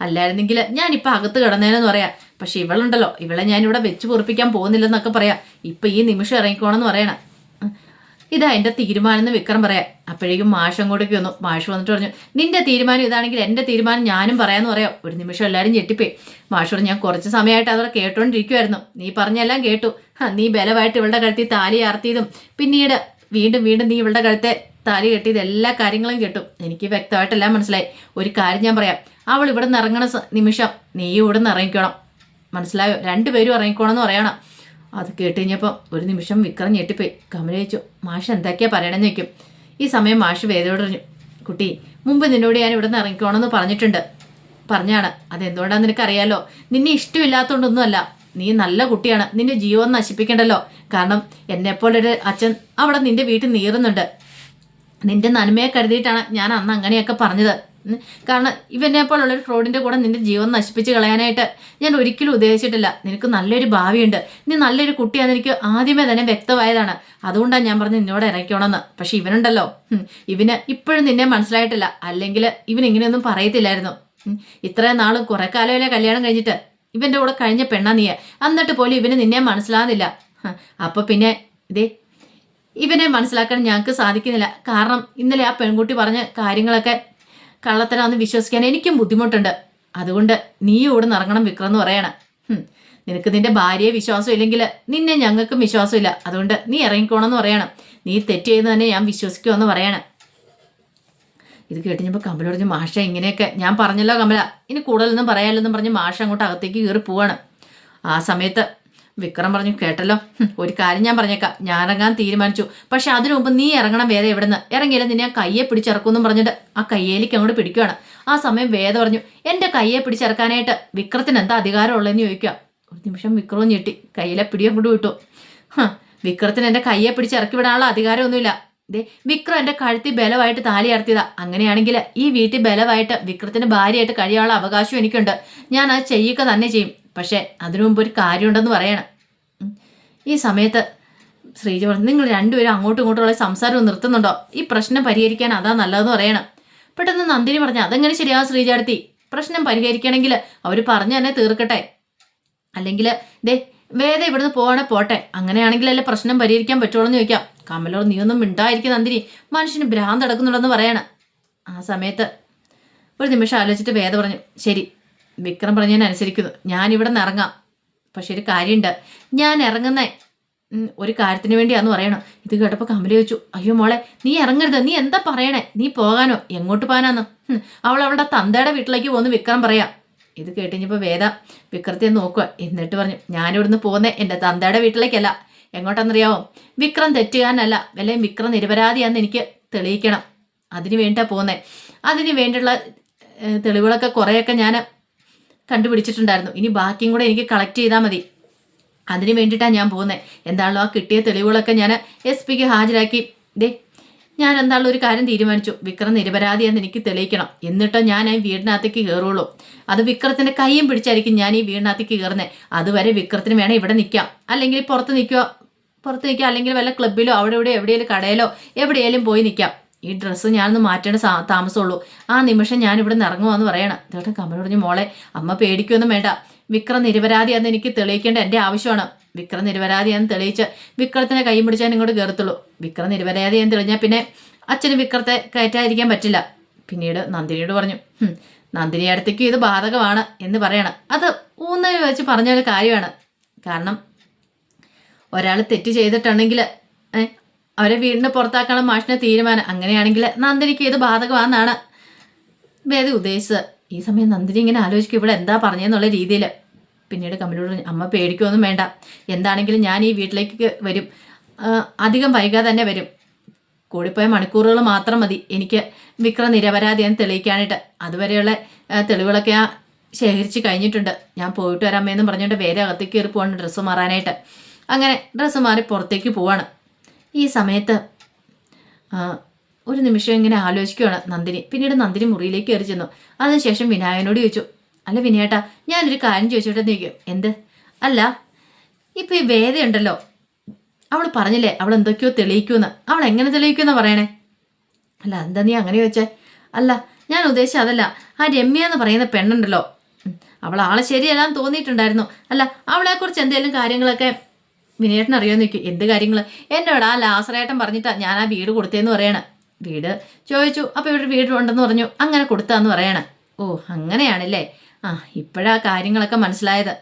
അല്ലായിരുന്നെങ്കിൽ ഞാനിപ്പോൾ അകത്ത് കിടന്നേനെന്ന് പറയാം. പക്ഷെ ഇവളുണ്ടല്ലോ. ഇവളെ ഞാനിവിടെ വെച്ച് പൊറിപ്പിക്കാൻ പോകുന്നില്ലെന്നൊക്കെ പറയാം. ഇപ്പം ഈ നിമിഷം ഇറങ്ങിക്കോണമെന്ന് പറയണം. ഇതാ എന്റെ തീരുമാനം എന്ന് വിക്രം പറയാം. അപ്പോഴേക്കും മാഷം അങ്ങോട്ടേക്ക് വന്നു. മാഷ് വന്നിട്ട് പറഞ്ഞു നിന്റെ തീരുമാനം ഇതാണെങ്കിൽ എന്റെ തീരുമാനം ഞാനും പറയാന്ന് പറയാം. ഒരു നിമിഷം എല്ലാവരും ഞെട്ടിപ്പോയി. മാഷ് പറഞ്ഞു ഞാൻ കുറച്ച് സമയമായിട്ട് അതവിടെ കേട്ടോണ്ടിരിക്കുമായിരുന്നു നീ പറഞ്ഞെല്ലാം കേട്ടു. നീ ബലമായിട്ട് ഇവളുടെ കഴുത്തി താലി ആർത്തിയതും പിന്നീട് വീണ്ടും വീണ്ടും നീ ഇവളുടെ കഴുത്തെ താലി കെട്ടിയത് എല്ലാ കാര്യങ്ങളും കേട്ടു. എനിക്ക് വ്യക്തമായിട്ടെല്ലാം മനസ്സിലായി. ഒരു കാര്യം ഞാൻ പറയാം. അവൾ ഇവിടെ നിന്ന് ഇറങ്ങണ നിമിഷം നീ ഇവിടെ നിന്ന് ഇറങ്ങിക്കണം. മനസ്സിലായോ? രണ്ടുപേരും ഇറങ്ങിക്കോണമെന്ന് പറയണം. അത് കേട്ട് കഴിഞ്ഞപ്പോൾ ഒരു നിമിഷം വിക്രം ഞെട്ടിപ്പോയി. കമല ചോദിച്ചു മാഷ് എന്തൊക്കെയാ പറയണമെന്ന് ചോദിക്കും. ഈ സമയം മാഷ് വേദയോട് കുട്ടി മുമ്പ് നിന്നോട് ഞാൻ ഇവിടെ നിന്ന് ഇറങ്ങിക്കോണമെന്ന് പറഞ്ഞിട്ടുണ്ട്. പറഞ്ഞാണ്. അതെന്തുകൊണ്ടാന്ന് നിനക്കറിയാലോ? നിന്നെ ഇഷ്ടമില്ലാത്തതുകൊണ്ടൊന്നുമല്ല നീ നല്ല കുട്ടിയാണ്. നിന്റെ ജീവൻ നശിപ്പിക്കണ്ടല്ലോ. കാരണം എന്നെപ്പോലൊരു അച്ഛൻ അവിടെ നിന്റെ വീട്ടിൽ നീറുന്നുണ്ട്. നിന്റെ നന്മയെ കരുതിയിട്ടാണ് ഞാൻ അന്ന് അങ്ങനെയൊക്കെ പറഞ്ഞത്. കാരണം ഇവനെ പോലുള്ള ഒരു ഫ്രോഡിന്റെ കൂടെ നിന്റെ ജീവൻ നശിപ്പിച്ച് കളയാനായിട്ട് ഞാൻ ഒരിക്കലും ഉദ്ദേശിച്ചിട്ടില്ല. നിനക്ക് നല്ലൊരു ഭാവിയുണ്ട്. നീ നല്ലൊരു കുട്ടിയാന്ന് എനിക്ക് ആദ്യമേ തന്നെ വ്യക്തമായതാണ്. അതുകൊണ്ടാണ് ഞാൻ പറഞ്ഞ് നിന്നോട് ഇറക്കണമെന്ന് പക്ഷെ ഇവനുണ്ടല്ലോ. ഇവന് ഇപ്പോഴും നിന്നെ മനസ്സിലായിട്ടില്ല. അല്ലെങ്കിൽ ഇവൻ ഇങ്ങനെയൊന്നും പറയത്തില്ലായിരുന്നു. ഇത്രയും നാളും കുറെ കാലമല്ലേ കല്യാണം കഴിഞ്ഞിട്ട്? ഇവന്റെ കൂടെ കഴിഞ്ഞ പെണ്ണാ നീയെ. എന്നിട്ട് പോലും ഇവന് നിന്നെ മനസ്സിലാകുന്നില്ല അപ്പോൾ അപ്പൊ പിന്നെ ഇതേ ഇവനെ മനസ്സിലാക്കാൻ ഞങ്ങൾക്ക് സാധിക്കുന്നില്ല. കാരണം ഇന്നലെ ആ പെൺകുട്ടി പറഞ്ഞ കാര്യങ്ങളൊക്കെ കള്ളത്തരാന്ന് വിശ്വസിക്കാൻ എനിക്കും ബുദ്ധിമുട്ടുണ്ട്. അതുകൊണ്ട് നീ ഇവിടെ ഇറങ്ങണം വിക്രം എന്ന് പറയണം. നിനക്ക് നിന്റെ ഭാര്യയെ വിശ്വാസം ഇല്ലെങ്കിൽ നിന്നെ ഞങ്ങൾക്കും വിശ്വാസമില്ല. അതുകൊണ്ട് നീ ഇറങ്ങിക്കോണമെന്ന് പറയണം. നീ തെറ്റ് ചെയ്ത് തന്നെ ഞാൻ വിശ്വസിക്കുമെന്ന് പറയണം. ഇത് കേട്ടിഞ്ഞപ്പോൾ കമല പറഞ്ഞു മാഷ ഇങ്ങനെയൊക്കെ ഞാൻ പറഞ്ഞല്ലോ കമല. ഇനി കൂടുതലൊന്നും പറയാനില്ലെന്നും പറഞ്ഞ് മാഷ അങ്ങോട്ട് അകത്തേക്ക് കയറി പോവാണ്. ആ സമയത്ത് വിക്രം പറഞ്ഞു കേട്ടല്ലോ. ഒരു കാര്യം ഞാൻ പറഞ്ഞേക്കാം. ഞാൻ ഇറങ്ങാൻ തീരുമാനിച്ചു. പക്ഷെ അതിനു മുമ്പ് നീ ഇറങ്ങണം വേദ എവിടുന്ന്? ഇറങ്ങിയില്ല നിന്നെ ആ കയ്യെ പിടിച്ചിറക്കുമെന്നും പറഞ്ഞിട്ട് ആ കയ്യേലേക്ക് അങ്ങോട്ട് പിടിക്കുകയാണ് ആ സമയം വേദ പറഞ്ഞു എന്റെ കയ്യെ പിടിച്ചിറക്കാനായിട്ട് വിക്രത്തിന് എന്താ അധികാരമുള്ളതെന്ന് ചോദിക്കുക ഒരു നിമിഷം വിക്രവും ഞെട്ടി. കയ്യിലെ പിടി അങ്ങോട്ട് വിട്ടു. വിക്രത്തിന് എന്റെ കയ്യെ പിടിച്ച് ഇറക്കി വിടാനുള്ള അധികാരമൊന്നുമില്ല. ദേ വിക്രം എന്റെ കഴുത്തി ബലമായിട്ട് താലി അർത്തിയതാ അങ്ങനെയാണെങ്കിൽ ഈ വീട്ടിൽ ബലമായിട്ട് വിക്രത്തിന്റെ ഭാര്യയായിട്ട് കഴിയാനുള്ള അവകാശം എനിക്കുണ്ട്. ഞാൻ അത് ചെയ്യുക തന്നെ ചെയ്യും. പക്ഷേ അതിനു മുമ്പ് ഒരു കാര്യമുണ്ടെന്ന് പറയണം. ഈ സമയത്ത് ശ്രീജ പറഞ്ഞു നിങ്ങൾ രണ്ടുപേരും അങ്ങോട്ടും ഇങ്ങോട്ടുള്ള സംസാരം നിർത്തുന്നുണ്ടോ? ഈ പ്രശ്നം പരിഹരിക്കാൻ അതാ നല്ലതെന്ന് പറയണം. പെട്ടെന്ന് നന്ദിനി പറഞ്ഞു അതെങ്ങനെ ശരിയാവും ശ്രീജാടത്തി പ്രശ്നം പരിഹരിക്കണമെങ്കിൽ അവർ പറഞ്ഞു തന്നെ തീർക്കട്ടെ. അല്ലെങ്കിൽ ദേ വേദ ഇവിടുന്ന് പോവാണെ പോട്ടെ. അങ്ങനെയാണെങ്കിലല്ലേ പ്രശ്നം പരിഹരിക്കാൻ പറ്റുള്ളൂ എന്ന് ചോദിക്കാം. കമലോ നീ ഒന്നും മിണ്ടായിരിക്കും നന്ദിനി. മനുഷ്യന് ഭ്രാന്ത് അടക്കുന്നുണ്ടെന്ന് പറയണം. ആ സമയത്ത് ഒരു നിമിഷം ആലോചിച്ചിട്ട് വേദ പറഞ്ഞു ശരി വിക്രം പറഞ്ഞതിന് അനുസരിക്കുന്നു ഞാൻ ഇവിടെ നിന്ന് ഇറങ്ങാം പക്ഷെ ഒരു കാര്യമുണ്ട് ഞാൻ ഇറങ്ങുന്ന ഒരു കാര്യത്തിന് വേണ്ടിയാന്ന് പറയണം. ഇത് കേട്ടപ്പോൾ കമല ചോദിച്ചു അയ്യോ മോളെ നീ ഇറങ്ങരുത്. നീ എന്താ പറയണേ? നീ പോകാനോ? എങ്ങോട്ട് പോകാനാന്ന്? അവൾ അവളുടെ തന്തയുടെ വീട്ടിലേക്ക് പോകുന്നു വിക്രം പറയാം. ഇത് കേട്ടുകഴിഞ്ഞപ്പോൾ വേദ വിക്രത്തെ നോക്കുക എന്നിട്ട് പറഞ്ഞു ഞാനിവിടുന്ന് പോകുന്നേ എന്റെ തന്തയുടെ വീട്ടിലേക്കല്ല. എങ്ങോട്ടെന്നറിയാവോ? വിക്രം തെറ്റുകാരനല്ല. അല്ലെങ്കിൽ വിക്രം നിരപരാധിയാന്ന് എനിക്ക് തെളിയിക്കണം. അതിന് വേണ്ടിയാ പോകുന്നത് അതിന് വേണ്ടിയുള്ള തെളിവുകളൊക്കെ കുറേയൊക്കെ ഞാൻ കണ്ടുപിടിച്ചിട്ടുണ്ടായിരുന്നു. ഇനി ബാക്കിയും കൂടെ എനിക്ക് കളക്ട് ചെയ്താൽ മതി. അതിന് വേണ്ടിയിട്ടാണ് ഞാൻ പോകുന്നത് എന്താണല്ലോ ആ കിട്ടിയ തെളിവുകളൊക്കെ ഞാൻ എസ് പിക്ക് ഹാജരാക്കി. ദേ ഞാൻ എന്താണല്ലോ ഒരു കാര്യം തീരുമാനിച്ചു. വിക്രം നിരപരാധിയെന്ന് എനിക്ക് തെളിയിക്കണം. എന്നിട്ടോ ഞാൻ ഈ വീടിനകത്തേക്ക് കയറുള്ളൂ അത് വിക്രത്തിന്റെ കൈയും പിടിച്ചായിരിക്കും ഞാൻ ഈ വീടിനകത്തേക്ക് കയറുന്നത് അതുവരെ വിക്രത്തിന് വേണേൽ ഇവിടെ നിൽക്കാം അല്ലെങ്കിൽ പുറത്ത് നിൽക്കുക പുറത്ത് നിൽക്കുക അല്ലെങ്കിൽ വല്ല ക്ലബിലോ അവിടെ ഇവിടെ എവിടെയെങ്കിലും കടയിലോ എവിടെയെങ്കിലും പോയി നിൽക്കാം ഈ ഡ്രസ്സ് ഞാനൊന്ന് മാറ്റേണ്ട സാ- താമസമുള്ളൂ. ആ നിമിഷം ഞാൻ ഇവിടെ നിന്ന് ഇറങ്ങുമെന്ന് പറയണം. ചേട്ടൻ കമൽ പറഞ്ഞു മോളെ അമ്മ പേടിക്കൊന്നും വേണ്ട. വിക്രം നിരപരാധിയാന്ന് എനിക്ക് തെളിയിക്കേണ്ട എന്റെ ആവശ്യമാണ്. വിക്രം നിരപരാധിയാന്ന് തെളിയിച്ച് വിക്രത്തിനെ കൈ പിടിച്ചാൽ ഇങ്ങോട്ട് കയറത്തുള്ളൂ വിക്രം നിരപരാധിയാന്ന് തെളിഞ്ഞാൽ പിന്നെ അച്ഛന് വിക്രത്തെ കയറ്റാതിരിക്കാൻ പറ്റില്ല. പിന്നീട് നന്ദിനിയോട് പറഞ്ഞു "ഹും, നന്ദിനി അടുത്തേക്ക് ഇത് ബാധകമാണ് എന്ന് പറയണം. അത് ഊന്നൽ വെച്ച് പറഞ്ഞ ഒരു കാര്യമാണ്. കാരണം ഒരാൾ തെറ്റ് ചെയ്തിട്ടുണ്ടെങ്കിൽ അവരെ വീടിന് പുറത്താക്കാനുള്ള മാഷിന്റെ തീരുമാനം. അങ്ങനെയാണെങ്കിൽ നന്ദിനിക്ക് ഇത് ബാധകമാണെന്നാണ് വേദി ഉദ്ദേശിച്ചത്. ഈ സമയം നന്ദിനി ഇങ്ങനെ ആലോചിക്കും ഇവിടെ എന്താ പറഞ്ഞെന്നുള്ള രീതിയിൽ പിന്നീട് കമലോട് അമ്മ പേടിക്കൊന്നും വേണ്ട. എന്താണെങ്കിലും ഞാൻ ഈ വീട്ടിലേക്ക് വരും. അധികം വൈകാതെ തന്നെ വരും. കൂടിപ്പോയ മണിക്കൂറുകൾ മാത്രം മതി. എനിക്ക് വിക്രം നിരപരാധിയെന്ന് തെളിയിക്കാനായിട്ട്. അതുവരെയുള്ള തെളിവുകളൊക്കെ ഞാൻ ശേഖരിച്ച് കഴിഞ്ഞിട്ടുണ്ട്. ഞാൻ പോയിട്ട് വരാമേന്നും പറഞ്ഞുകൊണ്ട് വേറെ അകത്തേക്ക് കയറി പോവാണ് ഡ്രസ്സ് മാറാനായിട്ട്. അങ്ങനെ ഡ്രസ്സ് മാറി പുറത്തേക്ക് പോവാണ്. ഈ സമയത്ത് ഒരു നിമിഷം ഇങ്ങനെ ആലോചിക്കുകയാണ് നന്ദിനി. പിന്നീട് നന്ദിനി മുറിയിലേക്ക് കയറി ചെന്നു. അതിനുശേഷം വിനായകനോട് ചോദിച്ചു അല്ല വിനയേട്ടാ ഞാനൊരു കാര്യം ചോദിച്ചോട്ടെ ചോദിക്കും. എന്ത്? അല്ല ഇപ്പൊ ഈ വേദയുണ്ടല്ലോ. അവൾ പറഞ്ഞില്ലേ അവൾ എന്തൊക്കെയോ തെളിയിക്കുമെന്ന്. അവൾ എങ്ങനെ തെളിയിക്കുമെന്ന് പറയണേ? അല്ല എന്താ നീ അങ്ങനെ ചോദിച്ചേ? അല്ല ഞാൻ ഉദ്ദേശിച്ചത് അതല്ല. ആ രമ്യ എന്ന് പറയുന്ന പെണ്ണുണ്ടല്ലോ. അവൾ ആളെ ശരിയല്ലാന്ന് തോന്നിയിട്ടുണ്ടായിരുന്നു. അല്ല അവളെക്കുറിച്ച് എന്തെങ്കിലും കാര്യങ്ങളൊക്കെ വിനയേട്ടൻ അറിയാമെന്ന് ചോദിക്കും എന്ത് കാര്യങ്ങൾ എന്നോട് ആ ലാസറേട്ടൻ പറഞ്ഞിട്ടാ ഞാൻ ആ വീട് കൊടുത്തേന്ന് പറയണേ. വീട്? ചോദിച്ചു അപ്പോൾ ഇവിടെ വീട് ഉണ്ടെന്ന് പറഞ്ഞു അങ്ങനെ കൊടുത്താന്ന് പറയണേ. ഓ അങ്ങനെയാണല്ലേ? ആ ഇപ്പോഴാ കാര്യങ്ങളൊക്കെ മനസ്സിലായത്.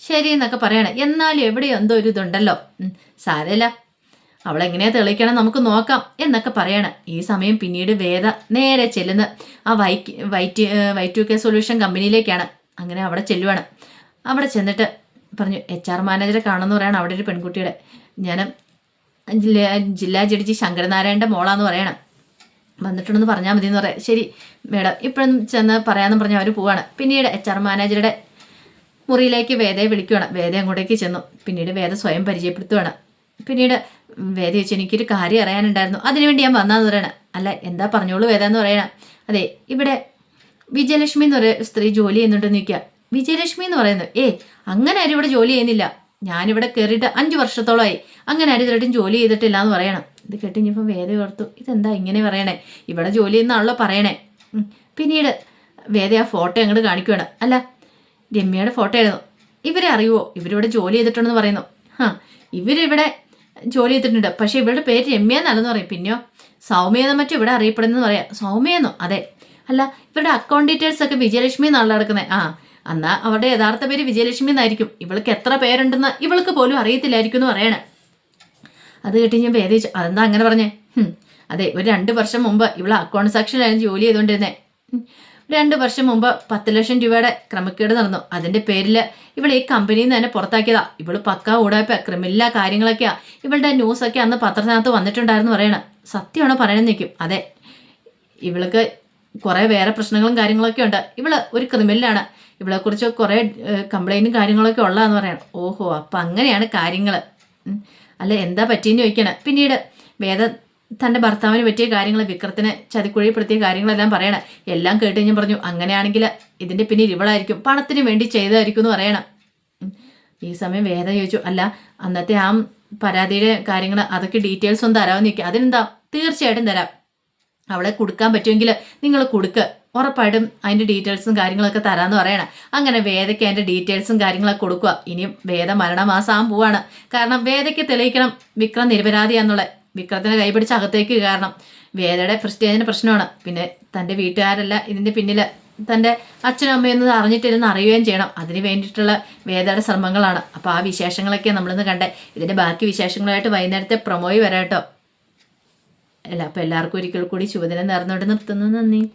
ശരി എന്നൊക്കെ പറയണേ. എന്നാലും എവിടെയോ എന്തോ ഒരു ഇതുണ്ടല്ലോ. സാരല്ല അവളെങ്ങനെയാ തെളിയിക്കണം നമുക്ക് നോക്കാം എന്നൊക്കെ പറയണം. ഈ സമയം പിന്നീട് വേദ നേരെ ചെല്ലുന്ന ആ white white two K solution കമ്പനിയിലേക്കാണ്. അങ്ങനെ അവിടെ ചെല്ലുവാണ്. അവിടെ ചെന്നിട്ട് പറഞ്ഞു എച്ച് ആർ മാനേജറെ കാണുമെന്ന് പറയണം അവിടെ ഒരു പെൺകുട്ടിയുടെ. ഞാൻ ജില്ലാ ജില്ലാ ജഡ്ജി ശങ്കരനാരായണന്റെ മോളാന്ന് പറയണം. വന്നിട്ടുണ്ടെന്ന് പറഞ്ഞാൽ മതി എന്ന് പറയാം. ശരി മേഡം ഇപ്പോഴും ചെന്ന് പറയാമെന്ന് പറഞ്ഞ് അവർ പോവാണ്. പിന്നീട് എച്ച് ആർ മാനേജറുടെ മുറിയിലേക്ക് വേദയെ വിളിക്കുകയാണ് വേദ അങ്ങോട്ടേക്ക് ചെന്നു. പിന്നീട് വേദ സ്വയം പരിചയപ്പെടുത്തുകയാണ് പിന്നീട് വേദ ചോദിച്ചു എനിക്കൊരു കാര്യം അറിയാനുണ്ടായിരുന്നു. അതിനുവേണ്ടി ഞാൻ വന്നാന്ന് പറയണം. അല്ല എന്താ പറഞ്ഞോളൂ വേദ എന്ന് പറയണം. അതെ ഇവിടെ വിജയലക്ഷ്മി എന്ന് പറയുന്ന സ്ത്രീ ജോലി ചെയ്യുന്നുണ്ടെന്ന് നിൽക്കുക വിജയലക്ഷ്മി എന്ന് പറയുന്നത്. ഏ അങ്ങനെ ആരും ഇവിടെ ജോലി ചെയ്യുന്നില്ല. ഞാനിവിടെ കയറിയിട്ട് അഞ്ച് വർഷത്തോളമായി. അങ്ങനെ ആരും ഇതുവരെയായിട്ടും ജോലി ചെയ്തിട്ടില്ല എന്ന് പറയണം. ഇത് കേട്ട് ഇനിയിപ്പം വേദ ഓർത്തു ഇതെന്താ ഇങ്ങനെ പറയണേ? ഇവിടെ ജോലി ചെയ്യുന്നാണല്ലോ പറയണേ. പിന്നീട് വേദ ആ ഫോട്ടോ അങ്ങോട്ട് കാണിക്കുകയാണ് അല്ല രമ്യയുടെ ഫോട്ടോ ആയിരുന്നു. ഇവരെ അറിയുമോ ഇവരിവിടെ ജോലി ചെയ്തിട്ടുണ്ടെന്ന് പറയുന്നു. ആ ഇവരിവിടെ ജോലി ചെയ്തിട്ടുണ്ട്. പക്ഷേ ഇവരുടെ പേര് രമ്യ എന്നല്ലെന്ന് പറയും. പിന്നെയോ സൗമ്യെന്ന് മറ്റും ഇവിടെ അറിയപ്പെടുന്നെന്ന് പറയാം. സൗമ്യെന്നോ അതെ. അല്ല ഇവരുടെ അക്കൗണ്ട് ഡീറ്റെയിൽസ് ഒക്കെ വിജയലക്ഷ്മി എന്നാണല്ലോ കിടക്കുന്നത് ആ എന്നാ അവരുടെ യഥാർത്ഥ പേര് വിജയലക്ഷ്മി എന്നായിരിക്കും. ഇവൾക്ക് എത്ര പേരുണ്ടെന്ന് ഇവൾക്ക് പോലും അറിയത്തില്ലായിരിക്കും എന്ന് പറയണേ. അത് കേട്ട് ഞാൻ വേദിച്ചു അതെന്താ അങ്ങനെ പറഞ്ഞേ? അതെ ഒരു രണ്ട് വർഷം മുമ്പ് ഇവൾ അക്കൗണ്ട് സെക്ഷനിലായിരുന്നു ജോലി ചെയ്തുകൊണ്ടിരുന്നേ. രണ്ട് വർഷം മുമ്പ് പത്ത് ലക്ഷം രൂപയുടെ ക്രമക്കേട് നടന്നു. അതിന്റെ പേരിൽ ഇവൾ ഈ കമ്പനിയിൽ നിന്ന് തന്നെ പുറത്താക്കിയതാ. ഇവൾ പക്ക ഊടായ്പ ക്രിമിനല കാര്യങ്ങളൊക്കെയാ. ഇവളുടെ ന്യൂസൊക്കെ അന്ന് പത്രത്തിനകത്ത് വന്നിട്ടുണ്ടായിരുന്നു പറയണ. സത്യമാണോ പറയണെന്ന് നിൽക്കും അതെ ഇവൾക്ക് കുറേ വേറെ പ്രശ്നങ്ങളും കാര്യങ്ങളൊക്കെ ഉണ്ട്. ഇവൾ ഒരു ക്രിമിനലാണ് ഇവളെക്കുറിച്ച് കുറേ കംപ്ലൈന്റും കാര്യങ്ങളൊക്കെ ഉള്ളതെന്ന് പറയണം. ഓഹോ അപ്പം അങ്ങനെയാണ് കാര്യങ്ങൾ അല്ല എന്താ പറ്റിയെന്ന് ചോദിക്കണം. പിന്നീട് വേദ തന്റെ ഭർത്താവിന് പറ്റിയ കാര്യങ്ങൾ വിക്രത്തിന് ചതിക്കുഴിപ്പെടുത്തിയ കാര്യങ്ങളെല്ലാം പറയണം. എല്ലാം കേട്ട് ഞാൻ പറഞ്ഞു അങ്ങനെയാണെങ്കിൽ ഇതിന്റെ പിന്നെ ഇവളായിരിക്കും. പണത്തിന് വേണ്ടി ചെയ്തതായിരിക്കും എന്ന് പറയണം. ഈ സമയം വേദ ചോദിച്ചു അല്ല അന്നത്തെ ആ പരാതിയുടെ കാര്യങ്ങൾ അതൊക്കെ ഡീറ്റെയിൽസ് ഒന്ന് തരാമെന്ന് ചോദിക്കുക അതിനെന്താ? തീർച്ചയായിട്ടും തരാം. അവളെ കൊടുക്കാൻ പറ്റുമെങ്കിൽ നിങ്ങൾ കൊടുക്ക്. ഉറപ്പായിട്ടും അതിന്റെ ഡീറ്റെയിൽസും കാര്യങ്ങളൊക്കെ തരാമെന്ന് പറയണം. അങ്ങനെ വേദയ്ക്ക് അതിന്റെ ഡീറ്റെയിൽസും കാര്യങ്ങളൊക്കെ കൊടുക്കുക ഇനിയും വേദ മരണമാസാൻ പോവാണ്. കാരണം വേദയ്ക്ക് തെളിയിക്കണം വിക്രം നിരപരാധിയാന്നുള്ള വിക്രത്തിനെ കൈപിടിച്ച് അകത്തേക്ക് കാരണം വേദയുടെ പ്രസ്റ്റേജിന് പ്രശ്നമാണ്. പിന്നെ തന്റെ വീട്ടുകാരല്ല ഇതിന്റെ പിന്നിൽ തന്റെ അച്ഛനും അമ്മയൊന്നും അറിഞ്ഞിട്ടില്ലെന്ന് അറിയുകയും ചെയ്യണം. അതിന് വേണ്ടിയിട്ടുള്ള വേദയുടെ ശ്രമങ്ങളാണ്. അപ്പോൾ ആ വിശേഷങ്ങളൊക്കെ നമ്മളിന്ന് കണ്ടേ. ഇതിന്റെ ബാക്കി വിശേഷങ്ങളുമായിട്ട് വൈകുന്നേരത്തെ പ്രൊമോയി വരാം അല്ല അപ്പോൾ എല്ലാവർക്കും ഒരിക്കൽ കൂടി ശുഭദിനം നേർന്നുകൊണ്ട് നിർത്തുന്നു. നന്ദി.